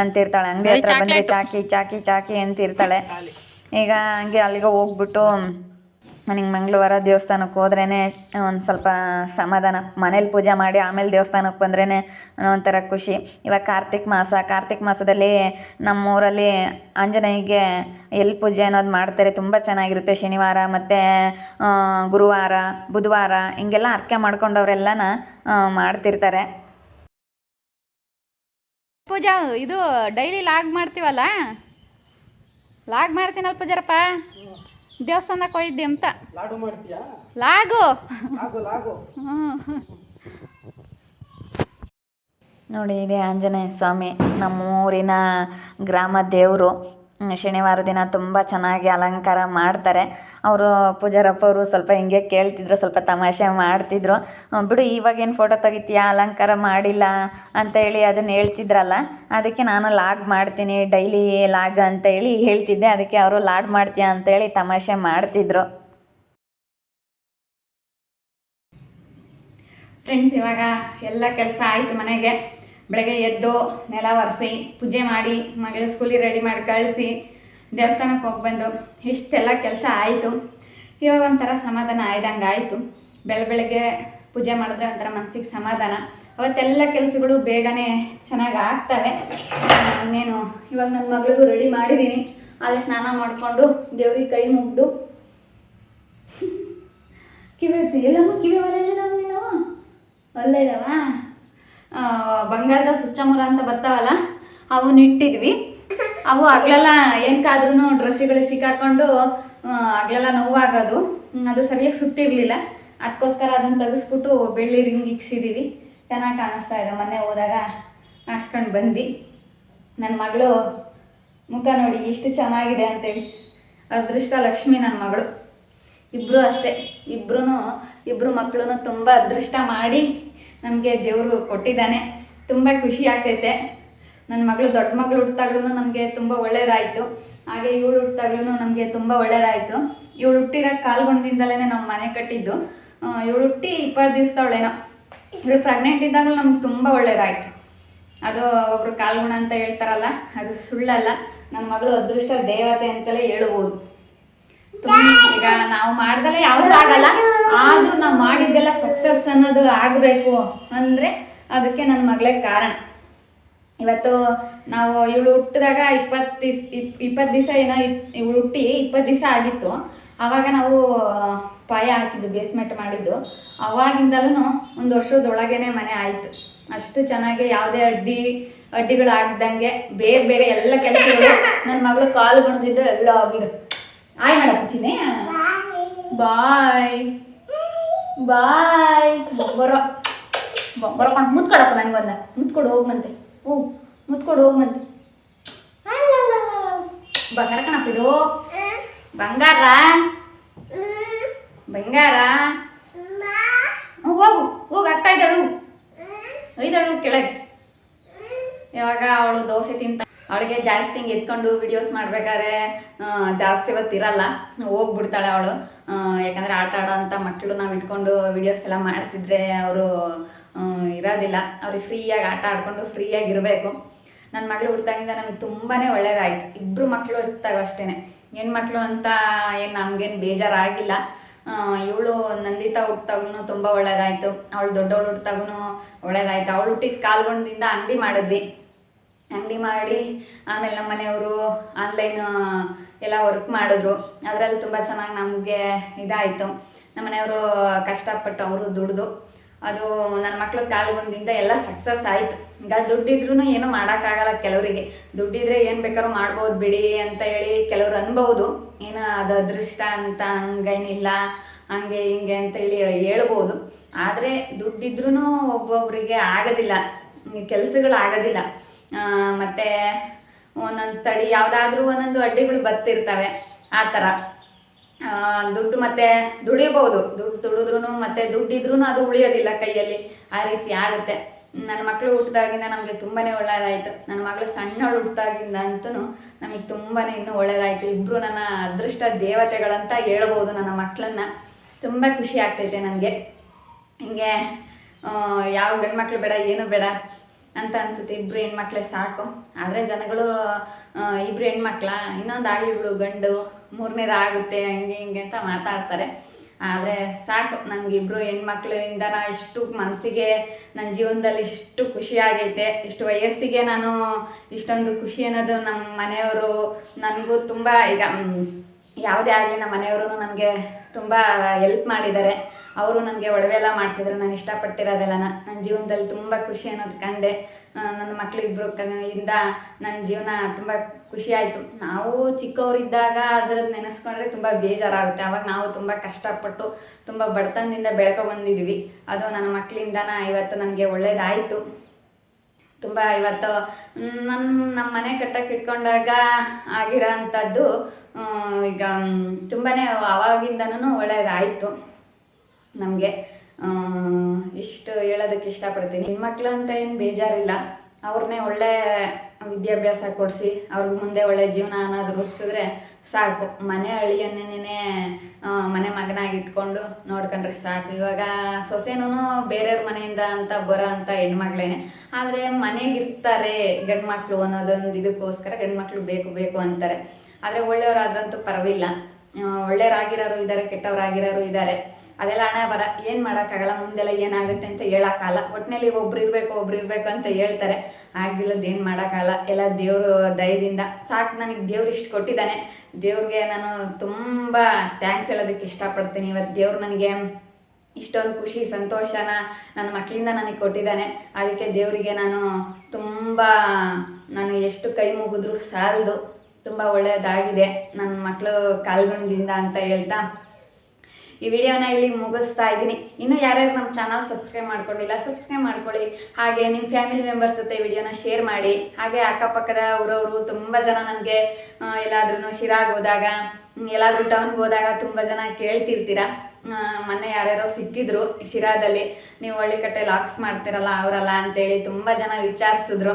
ಅಂತಿರ್ತಾಳೆ. ಅಂಗಡಿ ಹತ್ರ ಬಂದರೆ ಚಾಕಿ ಚಾಕಿ ಚಾಕಿ ಅಂತಿರ್ತಾಳೆ. ಈಗ ಹಂಗೆ ಅಲ್ಲಿಗೆ ಹೋಗ್ಬಿಟ್ಟು ನನಗೆ ಮಂಗಳವಾರ ದೇವಸ್ಥಾನಕ್ಕೆ ಹೋದ್ರೇ ಒಂದು ಸ್ವಲ್ಪ ಸಮಾಧಾನ. ಮನೇಲಿ ಪೂಜೆ ಮಾಡಿ ಆಮೇಲೆ ದೇವಸ್ಥಾನಕ್ಕೆ ಬಂದ್ರೇ ಒಂಥರ ಖುಷಿ. ಇವಾಗ ಕಾರ್ತಿಕ್ ಮಾಸ, ಕಾರ್ತಿಕ್ ಮಾಸದಲ್ಲಿ ನಮ್ಮೂರಲ್ಲಿ ಆಂಜನೇಯಿಗೆ ಎಲ್ಲಿ ಪೂಜೆ ಅನ್ನೋದು ಮಾಡ್ತಾರೆ. ತುಂಬ ಚೆನ್ನಾಗಿರುತ್ತೆ ಶನಿವಾರ ಮತ್ತು ಗುರುವಾರ, ಬುಧವಾರ ಹಿಂಗೆಲ್ಲ ಅರ್ಕೆ ಮಾಡ್ಕೊಂಡವರೆಲ್ಲನ ಮಾಡ್ತಿರ್ತಾರೆ. ಪೂಜಾ, ಇದು ಡೈಲಿ ಲಾಗ್ ಮಾಡ್ತೀವಲ್ಲ? ಲಾಗ್ ಮಾಡ್ತೀನಲ್ಲ ಜರಪ್ಪ. ದೇವಸ್ಥಾನಕ್ಕೆ ಹೋಗಿದ್ದೆ ಅಂತ. ಲಾಡು ಮಾಡ್ತೀಯಾ? ಲಾಗು. ಲಾಗು ಲಾಗು. ಹ್ಞೂ ನೋಡಿ ಇದೆ ಆಂಜನೇಯ ಸ್ವಾಮಿ ನಮ್ಮೂರಿನ ಗ್ರಾಮ ದೇವರು. ಶನಿವಾರ ದಿನ ತುಂಬ ಚೆನ್ನಾಗಿ ಅಲಂಕಾರ ಮಾಡ್ತಾರೆ. ಅವರು ಪೂಜಾರಪ್ಪ ಅವರು ಸ್ವಲ್ಪ ಹಿಂಗೆ ಕೇಳ್ತಿದ್ರು, ಸ್ವಲ್ಪ ತಮಾಷೆ ಮಾಡ್ತಿದ್ರು. ಬಿಡು, ಇವಾಗೇನು ಫೋಟೋ ತೆಗಿತೀಯಾ? ಅಲಂಕಾರ ಮಾಡಿಲ್ಲ ಅಂತ ಹೇಳಿ ಅದನ್ನು ಹೇಳ್ತಿದ್ರಲ್ಲ, ಅದಕ್ಕೆ ನಾನು ಲಾಗ್ ಮಾಡ್ತೀನಿ ಡೈಲಿ ಲಾಗ್ ಅಂತ ಹೇಳಿ ಹೇಳ್ತಿದ್ದೆ. ಅದಕ್ಕೆ ಅವರು ಲಾಡ್ ಮಾಡ್ತೀಯಾ ಅಂತೇಳಿ ತಮಾಷೆ ಮಾಡ್ತಿದ್ರು. ಫ್ರೆಂಡ್ಸ್ ಇವಾಗ ಎಲ್ಲ ಕೆಲಸ ಆಯಿತು ಮನೆಗೆ. ಬೆಳಗ್ಗೆ ಎದ್ದು ನೆಲ ಒರೆಸಿ, ಪೂಜೆ ಮಾಡಿ, ಮಗಳ ಸ್ಕೂಲಿಗೆ ರೆಡಿ ಮಾಡಿ ಕಳಿಸಿ, ದೇವಸ್ಥಾನಕ್ಕೆ ಹೋಗಿ ಬಂದು ಇಷ್ಟೆಲ್ಲ ಕೆಲಸ ಆಯಿತು. ಇವಾಗ ಒಂಥರ ಸಮಾಧಾನ ಆಯ್ದಂಗೆ ಆಯಿತು. ಬೆಳ ಬೆಳಗ್ಗೆ ಪೂಜೆ ಮಾಡಿದ್ರೆ ಒಂಥರ ಮನಸ್ಸಿಗೆ ಸಮಾಧಾನ. ಅವತ್ತೆಲ್ಲ ಕೆಲಸಗಳು ಬೇಗನೆ ಚೆನ್ನಾಗಿ ಆಗ್ತವೆ. ಇನ್ನೇನು, ಇವಾಗ ನನ್ನ ಮಗಳಿಗೂ ರೆಡಿ ಮಾಡಿದ್ದೀನಿ ಅಲ್ಲಿ ಸ್ನಾನ ಮಾಡಿಕೊಂಡು ದೇವ್ರಿಗೆ ಕೈ ಮುಗ್ದು. ಕಿವಿ ಎಲ್ಲಮ್ಮ, ಕಿವಿ ಒಲೆ ನೀನು? ಒಳ್ಳೆ ಇದಾವ? ಬಂಗಾರದ ಸುಚ್ಚಮುರ ಅಂತ ಬರ್ತಾವಲ್ಲ, ಅವನ್ನ ಇಟ್ಟಿದ್ವಿ. ಅವು ಹಗ್ಲೆಲ್ಲ ಏನಕ್ಕಾದ್ರೂ ಡ್ರೆಸ್ಸಿಗಳಿಗೆ ಸಿಕ್ಕಾಕೊಂಡು ಹಗ್ಲೆಲ್ಲ ನೋವಾಗೋದು. ಅದು ಸರಿಯಾಗಿ ಸುತ್ತಿರಲಿಲ್ಲ. ಅದಕ್ಕೋಸ್ಕರ ಅದನ್ನು ತೆಗೆಸ್ಬಿಟ್ಟು ಬೆಳ್ಳಿ ರಿಂಗ್ ಇಕ್ಸಿದ್ದೀವಿ ಚೆನ್ನಾಗಿ ಕಾಣಿಸ್ತಾ ಇದೆ. ಮೊನ್ನೆ ಹೋದಾಗ ಹಾಕ್ಸ್ಕೊಂಡು ಬಂದ್ವಿ. ನನ್ನ ಮಗಳು, ಮುಖ ನೋಡಿ ಎಷ್ಟು ಚೆನ್ನಾಗಿದೆ ಅಂತೇಳಿ. ಅದೃಷ್ಟ ಲಕ್ಷ್ಮಿ ನನ್ನ ಮಗಳು. ಇಬ್ಬರು ಅಷ್ಟೇ. ಇಬ್ರು ಇಬ್ಬರು ಮಕ್ಕಳನ್ನು ತುಂಬ ಅದೃಷ್ಟ ಮಾಡಿ ನಮಗೆ ದೇವರು ಕೊಟ್ಟಿದ್ದಾನೆ. ತುಂಬ ಖುಷಿ ಆಗ್ತೈತೆ. ನನ್ನ ಮಗಳು ದೊಡ್ಡ ಮಗಳು ಹುಟ್ಟಿದಾಗ್ಲೂ ನಮಗೆ ತುಂಬ ಒಳ್ಳೇದಾಯಿತು. ಹಾಗೆ ಇವಳು ಹುಟ್ಟಿದಾಗ್ಲೂ ನಮಗೆ ತುಂಬ ಒಳ್ಳೇದಾಯಿತು. ಇವಳು ಹುಟ್ಟಿರೋ ಕಾಲ್ಗೊಂಡಿಂದಲೇ ನಮ್ಮ ಮನೆ ಕಟ್ಟಿದ್ದು. ಇವಳು ಹುಟ್ಟಿ ಇಪ್ಪತ್ತು ದಿವಸದವಳೇನೋ. ಇವಳು ಪ್ರೆಗ್ನೆಂಟ್ ಇದ್ದಾಗಲೂ ನಮ್ಗೆ ತುಂಬ ಒಳ್ಳೇದಾಯಿತು. ಅದು ಒಬ್ರು ಕಾಲ್ಗುಣ ಅಂತ ಹೇಳ್ತಾರಲ್ಲ, ಅದು ಸುಳ್ಳಲ್ಲ. ನನ್ನ ಮಗಳು ಅದೃಷ್ಟ ದೇವತೆ ಅಂತಲೇ ಹೇಳ್ಬೋದು ಈಗ ನಾವು ಮಾಡ್ದಲೇ ಯಾವ್ದು ಆಗಲ್ಲ. ಆದ್ರೂ ನಾವು ಮಾಡಿದ್ದೆಲ್ಲ ಸಕ್ಸಸ್ ಅನ್ನೋದು ಆಗಬೇಕು ಅಂದ್ರೆ ಅದಕ್ಕೆ ನನ್ನ ಮಗಳೇ ಕಾರಣ. ಇವತ್ತು ನಾವು ಇವಳು ಹುಟ್ಟಿದಾಗ ಇಪ್ಪತ್ತು ದಿಸ್ ಇಪ್ಪತ್ತು ದಿವಸ ಏನೋ ಇವಳು ಹುಟ್ಟಿ ಇಪ್ಪತ್ತು ದಿವಸ ಆಗಿತ್ತು. ಆವಾಗ ನಾವು ಪಾಯ ಹಾಕಿದ್ದು ಬೇಸ್ಮೆಂಟ್ ಮಾಡಿದ್ದು. ಅವಾಗಿಂದಲೂ ಒಂದು ವರ್ಷದೊಳಗೇನೆ ಮನೆ ಆಯಿತು. ಅಷ್ಟು ಚೆನ್ನಾಗಿ ಯಾವುದೇ ಅಡ್ಡಿ ಅಡ್ಡಿಗಳು ಆಗ್ದಂಗೆ ಬೇರೆ ಬೇರೆ ಎಲ್ಲ ಕೆಲಸಗಳು ನನ್ನ ಮಗಳು ಕಾಲು ಗುಣದಿದ್ದು ಎಲ್ಲ ಆಗಿದೆ ಆಯ್ ಮಾಡಪ್ಪ ಚಿನ್ನೆ ಬಾಯ್ ಬಾಯ್. ಬೊಂಬರ ಬೊಂಬರ ಕೊಂಡು ಮುತ್ಕೊಡಪ್ಪ ನನಗೊಂದ ಮುತ್ಕೊಡು ಹೋಗ್ಮಂತೆ ಹ್ಞೂ ಮುತ್ಕೊಡು ಹೋಗ್ಮಂತೆ ಬಂಗಾರ ಕಣಪ್ಪ ಇದು. ಬಂಗಾರ. ಬಂಗಾರ. ಹೋಗು ಹೋಗು, ಅಕ್ಕ ಇದ್ದಾಳು. ಒಯ್ದಾಳು ಕೆಳಗೆ. ಯಾವಾಗ ಅವಳು ದೋಸೆ ತಿಂತ ಅವಳಿಗೆ ಜಾಸ್ತಿ ಹಿಂಗೆ ಎತ್ಕೊಂಡು ವಿಡಿಯೋಸ್ ಮಾಡ್ಬೇಕಾದ್ರೆ ಜಾಸ್ತಿ ಹೊತ್ತು ಇರಲ್ಲ. ಹೋಗ್ಬಿಡ್ತಾಳೆ ಅವಳು. ಯಾಕಂದರೆ ಆಟ ಆಡೋ ಅಂಥ ಮಕ್ಕಳು ನಾವು ಇಟ್ಕೊಂಡು ವಿಡಿಯೋಸ್ ಎಲ್ಲ ಮಾಡ್ತಿದ್ರೆ ಅವರು ಇರೋದಿಲ್ಲ. ಅವ್ರಿಗೆ ಫ್ರೀಯಾಗಿ ಆಟ ಆಡ್ಕೊಂಡು ಫ್ರೀಯಾಗಿ ಇರಬೇಕು. ನನ್ನ ಮಗಳು ಹುಡ್ತಾಗಿಂದ ನಮಗೆ ತುಂಬಾ ಒಳ್ಳೇದಾಯ್ತು. ಇಬ್ಬರು ಮಕ್ಕಳು ಇರ್ತಾಗ ಅಷ್ಟೇ ಹೆಣ್ಮಕ್ಳು ಅಂತ ಏನು ನಮಗೇನು ಬೇಜಾರಾಗಿಲ್ಲ. ಇವಳು ನಂದಿತ ಹುಟ್ಟಾಗೂ ತುಂಬ ಒಳ್ಳೇದಾಯಿತು. ಅವಳು ದೊಡ್ಡವಳು ಹುಟ್ಟಾಗೂ ಒಳ್ಳೇದಾಯ್ತು. ಅವಳು ಹುಟ್ಟಿದ ಕಾಲ್ಗೊಂಡಿಂದ ಅಂಗಡಿ ಮಾಡಿದ್ವಿ. ಅಂಗಡಿ ಮಾಡಿ, ಆಮೇಲೆ ನಮ್ಮ ಮನೆಯವರು ಆನ್ಲೈನ್ ಎಲ್ಲ ವರ್ಕ್ ಮಾಡಿದ್ರು. ಅದರಲ್ಲಿ ತುಂಬ ಚೆನ್ನಾಗಿ ನಮಗೆ ಇದಾಯಿತು. ನಮ್ಮ ಮನೆಯವರು ಕಷ್ಟಪಟ್ಟು ಅವರು ದುಡ್ದು. ಅದು ನನ್ನ ಮಕ್ಕಳು ಕಾಲ್ಗೊಂಡಿಂದ ಎಲ್ಲ ಸಕ್ಸಸ್ ಆಯಿತು. ಈಗ ದುಡ್ಡಿದ್ರೂ ಏನೂ ಮಾಡೋಕ್ಕಾಗಲ್ಲ ಕೆಲವರಿಗೆ. ದುಡ್ಡಿದ್ರೆ ಏನು ಬೇಕಾದ್ರೂ ಮಾಡ್ಬೋದು ಬಿಡಿ ಅಂತ ಹೇಳಿ ಕೆಲವ್ರು ಅನ್ಬೋದು. ಏನು ಅದು ಅದೃಷ್ಟ ಅಂತ ಹಂಗೇನಿಲ್ಲ, ಹಂಗೆ ಹಿಂಗೆ ಅಂತ ಹೇಳಿ ಹೇಳ್ಬೋದು. ಆದರೆ ದುಡ್ಡಿದ್ರೂ ಒಬ್ಬೊಬ್ಬರಿಗೆ ಆಗೋದಿಲ್ಲ. ಕೆಲಸಗಳು ಆಗೋದಿಲ್ಲ. ಮತ್ತೆ ಒಂದೊಂದು ತಡಿ ಯಾವುದಾದ್ರೂ ಒಂದೊಂದು ಅಡ್ಡಿಗಳು ಬರ್ತಿರ್ತವೆ, ಆ ಥರ ದುಡ್ಡು ಮತ್ತೆ ದುಡಿಬೋದು. ದುಡ್ಡು ದುಡಿದ್ರೂ ಮತ್ತೆ ದುಡ್ಡಿದ್ರೂ ಅದು ಉಳಿಯೋದಿಲ್ಲ ಕೈಯಲ್ಲಿ. ಆ ರೀತಿ ಆಗುತ್ತೆ. ನನ್ನ ಮಕ್ಕಳು ಹುಟ್ಟಿದಾಗಿಂದ ನಮಗೆ ತುಂಬಾ ಒಳ್ಳೆಯದಾಯಿತು ನನ್ನ ಮಗಳು ಸಣ್ಣವಳು ಹುಟ್ಟಿದಾಗಿಂದ ಅಂತೂ ನಮಗೆ ತುಂಬಾ ಇನ್ನೂ ಒಳ್ಳೆಯದಾಯಿತು ಇಬ್ಬರು ನನ್ನ ಅದೃಷ್ಟ ದೇವತೆಗಳಂತ ಹೇಳ್ಬೋದು ನನ್ನ ಮಕ್ಕಳನ್ನ ತುಂಬ ಖುಷಿ ಆಗ್ತೈತೆ ನನಗೆ. ಹಿಂಗೆ ಯಾವ ಗಂಡ್ಮಕ್ಳು ಬೇಡ, ಏನು ಬೇಡ. ಅಂತ ಅನ್ಸುತ್ತೆ. ಇಬ್ಬರು ಹೆಣ್ಮಕ್ಳೇ ಸಾಕು. ಆದರೆ ಜನಗಳು ಇಬ್ಬರು ಹೆಣ್ಮಕ್ಳ, ಇನ್ನೊಂದು ಆಗಲಿ ಬಿಡು ಗಂಡು, ಮೂರನೇದು ಆಗುತ್ತೆ, ಹಂಗೆ ಹಿಂಗೆ ಅಂತ ಮಾತಾಡ್ತಾರೆ. ಆದರೆ ಸಾಕು. ನನಗೆ ಇಬ್ಬರು ಹೆಣ್ಮಕ್ಳಿಂದ ನಾ ಇಷ್ಟು ಮನಸ್ಸಿಗೆ ನನ್ನ ಜೀವನದಲ್ಲಿ ಇಷ್ಟು ಖುಷಿ ಆಗೈತೆ. ಇಷ್ಟು ವಯಸ್ಸಿಗೆ ನಾನು ಇಷ್ಟೊಂದು ಖುಷಿ ಅನ್ನೋದು ನಮ್ಮ ಮನೆಯವರು, ನನಗೂ ತುಂಬ ಈಗ ಯಾವುದೇ ಆಗಲಿ ನಮ್ಮ ಮನೆಯವರು ನನಗೆ ತುಂಬ ಹೆಲ್ಪ್ ಮಾಡಿದ್ದಾರೆ. ಅವರು ನನಗೆ ಒಡವೆ ಎಲ್ಲ ಮಾಡಿಸಿದ್ರು. ನಾನು ಇಷ್ಟಪಟ್ಟಿರೋದೆಲ್ಲ ನನ್ನ ಜೀವನದಲ್ಲಿ ತುಂಬ ಖುಷಿ ಅನ್ನೋದು ಕಂಡೆ. ನನ್ನ ಮಕ್ಕಳು ಇಬ್ಬರು ಇಂದ ನನ್ನ ಜೀವನ ತುಂಬ ಖುಷಿ ಆಯಿತು. ನಾವು ಚಿಕ್ಕವರಿದ್ದಾಗ ಅದ್ರದ್ದು ನೆನೆಸ್ಕೊಂಡ್ರೆ ತುಂಬ ಬೇಜಾರಾಗುತ್ತೆ. ಆವಾಗ ನಾವು ತುಂಬ ಕಷ್ಟಪಟ್ಟು ತುಂಬ ಬಡತನದಿಂದ ಬೆಳ್ಕೊ ಬಂದಿದ್ವಿ. ಅದು ನನ್ನ ಮಕ್ಕಳಿಂದನ ಇವತ್ತು ನನಗೆ ಒಳ್ಳೇದಾಯಿತು. ತುಂಬ ಇವತ್ತು ನನ್ನ ನಮ್ಮ ಮನೆ ಕಟ್ಟಕ್ಕೆ ಇಟ್ಕೊಂಡಾಗ ಆಗಿರೋ ಅಂಥದ್ದು ಈಗ ತುಂಬಾ ಅವಾಗಿಂದನೂ ಒಳ್ಳೆಯದಾಯಿತು ನಮಗೆ. ಇಷ್ಟು ಹೇಳೋದಕ್ಕೆ ಇಷ್ಟಪಡ್ತೀನಿ. ಹೆಣ್ಮಕ್ಳು ಅಂತ ಏನು ಬೇಜಾರಿಲ್ಲ. ಅವ್ರನ್ನೇ ಒಳ್ಳೆ ವಿದ್ಯಾಭ್ಯಾಸ ಕೊಡಿಸಿ, ಅವ್ರಿಗೆ ಮುಂದೆ ಒಳ್ಳೆ ಜೀವನ ಅನ್ನೋದು ರೂಪಿಸಿದ್ರೆ ಸಾಕು. ಮನೆ ಹಳ್ಳಿಯನ್ನೇ ಮನೆ ಮಗನಾಗಿ ಇಟ್ಕೊಂಡು ನೋಡ್ಕೊಂಡ್ರೆ ಸಾಕು. ಇವಾಗ ಸೊಸೆನೂ ಬೇರೆಯವ್ರ ಮನೆಯಿಂದ ಅಂತ ಬರೋ ಅಂತ ಹೆಣ್ಮಕ್ಳೇನೆ. ಆದರೆ ಮನೆಗಿರ್ತಾರೆ ಗಂಡು ಮಕ್ಕಳು ಅನ್ನೋದೊಂದು ಇದಕ್ಕೋಸ್ಕರ ಗಂಡು ಮಕ್ಕಳು ಬೇಕು ಬೇಕು ಅಂತಾರೆ. ಆದರೆ ಒಳ್ಳೆಯವರಾದ್ರಂತೂ ಪರವಿಲ್ಲ ಒಳ್ಳೆಯವರಾಗಿರೋರು ಇದ್ದಾರೆ ಕೆಟ್ಟವರಾಗಿರೋರು ಇದ್ದಾರೆ ಅದೆಲ್ಲ ಹಣ ಬರ, ಏನು ಮಾಡೋಕ್ಕಾಗಲ್ಲ, ಮುಂದೆಲ್ಲ ಏನಾಗುತ್ತೆ ಅಂತ ಹೇಳೋಕ್ಕಾಗಲ್ಲ. ಒಟ್ಟಿನಲ್ಲಿ ಒಬ್ರು ಇರಬೇಕು ಒಬ್ರು ಇರಬೇಕು ಅಂತ ಹೇಳ್ತಾರೆ. ಆಗ್ದಿಲ್ಲದ್ದು ಏನು ಮಾಡೋಕ್ಕಾಗಲ್ಲ. ಎಲ್ಲ ದೇವರು ದಯದಿಂದ. ಸಾಕು, ನನಗೆ ದೇವ್ರು ಇಷ್ಟು ಕೊಟ್ಟಿದ್ದಾನೆ. ದೇವ್ರಿಗೆ ನಾನು ತುಂಬ ಥ್ಯಾಂಕ್ಸ್ ಹೇಳೋದಕ್ಕೆ ಇಷ್ಟಪಡ್ತೀನಿ. ಇವತ್ತು ದೇವ್ರು ನನಗೆ ಇಷ್ಟೊಂದು ಖುಷಿ, ಸಂತೋಷನ ನನ್ನ ಮಕ್ಕಳಿಂದ ನನಗೆ ಕೊಟ್ಟಿದ್ದಾನೆ. ಅದಕ್ಕೆ ದೇವರಿಗೆ ನಾನು ತುಂಬ, ನಾನು ಎಷ್ಟು ಕೈ ಮುಗಿದ್ರು ಸಾಲದು. ತುಂಬ ಒಳ್ಳೆಯದಾಗಿದೆ ನನ್ನ ಮಕ್ಕಳು ಕಾಲ್ಗುಣದಿಂದ ಅಂತ ಹೇಳ್ತಾ. ಈ ವಿಡಿಯೋನ ಇಲ್ಲಿ ಮುಗಿಸ್ತಾ ಇದ್ದೀನಿ. ಇನ್ನು ಯಾರ್ಯಾರು ನಮ್ಮ ಚಾನಲ್ ಸಬ್ಸ್ಕ್ರೈಬ್ ಮಾಡ್ಕೊಂಡಿಲ್ಲ ಸಬ್ಸ್ಕ್ರೈಬ್ ಮಾಡ್ಕೊಳ್ಳಿ. ಹಾಗೆ ನಿಮ್ಮ ಫ್ಯಾಮಿಲಿ ಮೆಂಬರ್ಸ್ ಜೊತೆ ವಿಡಿಯೋನ ಶೇರ್ ಮಾಡಿ. ಹಾಗೆ ಅಕ್ಕಪಕ್ಕದ ಊರವರು ತುಂಬ ಜನ ನನಗೆ ಎಲ್ಲಾದ್ರೂ ಶಿರಾಗ್ ಹೋದಾಗ ಎಲ್ಲಾದರೂ ಟೌನ್ಗೆ ಹೋದಾಗ ತುಂಬ ಜನ ಕೇಳ್ತಿರ್ತೀರ. ಮೊನ್ನೆ ಯಾರ್ಯಾರೋ ಸಿಕ್ಕಿದ್ರು ಶಿರಾದಲ್ಲಿ. ನೀವು ಹಳ್ಳಿಕಟ್ಟೆ ಲಾಕ್ಸ್ ಮಾಡ್ತಿರಲ್ಲ, ಅವರಲ್ಲ ಅಂತೇಳಿ ತುಂಬ ಜನ ವಿಚಾರಿಸಿದ್ರು.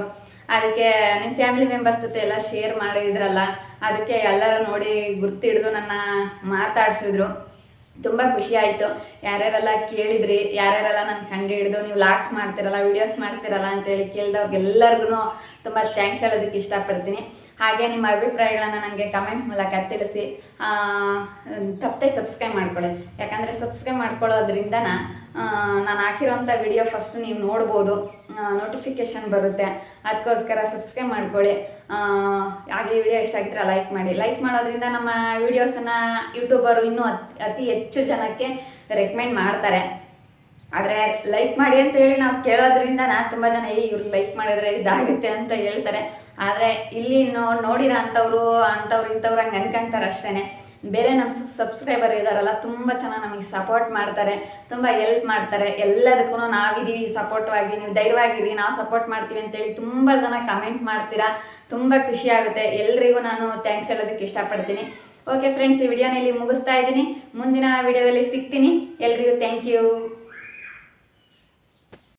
ಅದಕ್ಕೆ ನಿಮ್ಮ ಫ್ಯಾಮಿಲಿ ಮೆಂಬರ್ಸ್ ಜೊತೆ ಎಲ್ಲ ಶೇರ್ ಮಾಡಿದ್ರಲ್ಲ, ಅದಕ್ಕೆ ಎಲ್ಲರೂ ನೋಡಿ ಗುರ್ತಿಡಿದು ನನ್ನ ಮಾತಾಡಿಸಿದ್ರು. ತುಂಬ ಖುಷಿ ಆಯಿತು. ಯಾರ್ಯಾರೆಲ್ಲ ಕೇಳಿದ್ರಿ, ಯಾರ್ಯಾರೆಲ್ಲ ನನ್ನ ಕಂಡು ಹಿಡಿದು ನೀವು ಲಾಕ್ಸ್ ಮಾಡ್ತಿರಲ್ಲ ವಿಡಿಯೋಸ್ ಮಾಡ್ತಿರಲ್ಲ ಅಂತೇಳಿ ಕೇಳಿದವ್ರಿಗೆಲ್ಲರಿಗೂ ತುಂಬ ಥ್ಯಾಂಕ್ಸ್ ಹೇಳೋದಕ್ಕೆ ಇಷ್ಟಪಡ್ತೀನಿ. ಹಾಗೆ ನಿಮ್ಮ ಅಭಿಪ್ರಾಯಗಳನ್ನು ನನಗೆ ಕಮೆಂಟ್ ಮೂಲಕ ತಿಳಿಸಿ ತಪ್ಪದೆ ಸಬ್ಸ್ಕ್ರೈಬ್ ಮಾಡ್ಕೊಳ್ಳಿ. ಯಾಕಂದರೆ ಸಬ್ಸ್ಕ್ರೈಬ್ ಮಾಡ್ಕೊಳ್ಳೋದ್ರಿಂದ ನಾನು ಹಾಕಿರೋಂಥ ವಿಡಿಯೋ ಫಸ್ಟ್ ನೀವು ನೋಡ್ಬೋದು ನೋಟಿಫಿಕೇಷನ್ ಬರುತ್ತೆ. ಅದಕ್ಕೋಸ್ಕರ ಸಬ್ಸ್ಕ್ರೈಬ್ ಮಾಡ್ಕೊಳ್ಳಿ. ಹಾಗೆ ವಿಡಿಯೋ ಇಷ್ಟ ಆಗಿದ್ರೆ ಲೈಕ್ ಮಾಡಿ. ಲೈಕ್ ಮಾಡೋದ್ರಿಂದ ನಮ್ಮ ವಿಡಿಯೋಸನ್ನು ಯೂಟ್ಯೂಬರು ಇನ್ನೂ ಅತ್- ಹೆಚ್ಚು ಜನಕ್ಕೆ ರೆಕಮೆಂಡ್ ಮಾಡ್ತಾರೆ. ಆದರೆ ಲೈಕ್ ಮಾಡಿ ಅಂತ ಹೇಳಿ ನಾವು ಕೇಳೋದ್ರಿಂದ ನಾನು ತುಂಬ ಜನ ಏ ಇವ್ರು ಲೈಕ್ ಮಾಡಿದ್ರೆ ಇದಾಗುತ್ತೆ ಅಂತ ಹೇಳ್ತಾರೆ. ಆದರೆ ಇಲ್ಲಿ ನೋಡಿರೋ ಅಂಥವ್ರು ಅಂಥವ್ರು ಇಂಥವ್ರು ಹಂಗೆ ಅನ್ಕೊಂತಾರೆ ಅಷ್ಟೇ ಬೇರೆ ನಮ್ಮ ಸಬ್ಸ್ಕ್ರೈಬರ್ ಇದ್ದಾರಲ್ಲ ತುಂಬ ಚೆನ್ನಾಗಿ ನಮಗೆ ಸಪೋರ್ಟ್ ಮಾಡ್ತಾರೆ, ತುಂಬ ಹೆಲ್ಪ್ ಮಾಡ್ತಾರೆ. ಎಲ್ಲದಕ್ಕೂ ನಾವಿದ್ದೀವಿ ಸಪೋರ್ಟ್ವಾಗಿ ನೀವು ಧೈರ್ಯವಾಗಿರಿ, ನಾವು ಸಪೋರ್ಟ್ ಮಾಡ್ತೀವಿ ಅಂತೇಳಿ ತುಂಬ ಜನ ಕಮೆಂಟ್ ಮಾಡ್ತೀರಾ. ತುಂಬ ಖುಷಿ ಆಗುತ್ತೆ. ಎಲ್ರಿಗೂ ನಾನು ಥ್ಯಾಂಕ್ಸ್ ಹೇಳೋದಕ್ಕೆ ಇಷ್ಟಪಡ್ತೀನಿ. ಓಕೆ ಫ್ರೆಂಡ್ಸ್ ಈ ವಿಡಿಯೋನ ಇಲ್ಲಿ ಮುಗಿಸ್ತಾ ಇದ್ದೀನಿ. ಮುಂದಿನ ವಿಡಿಯೋದಲ್ಲಿ ಸಿಗ್ತೀನಿ. ಎಲ್ರಿಗೂ ಥ್ಯಾಂಕ್ ಯು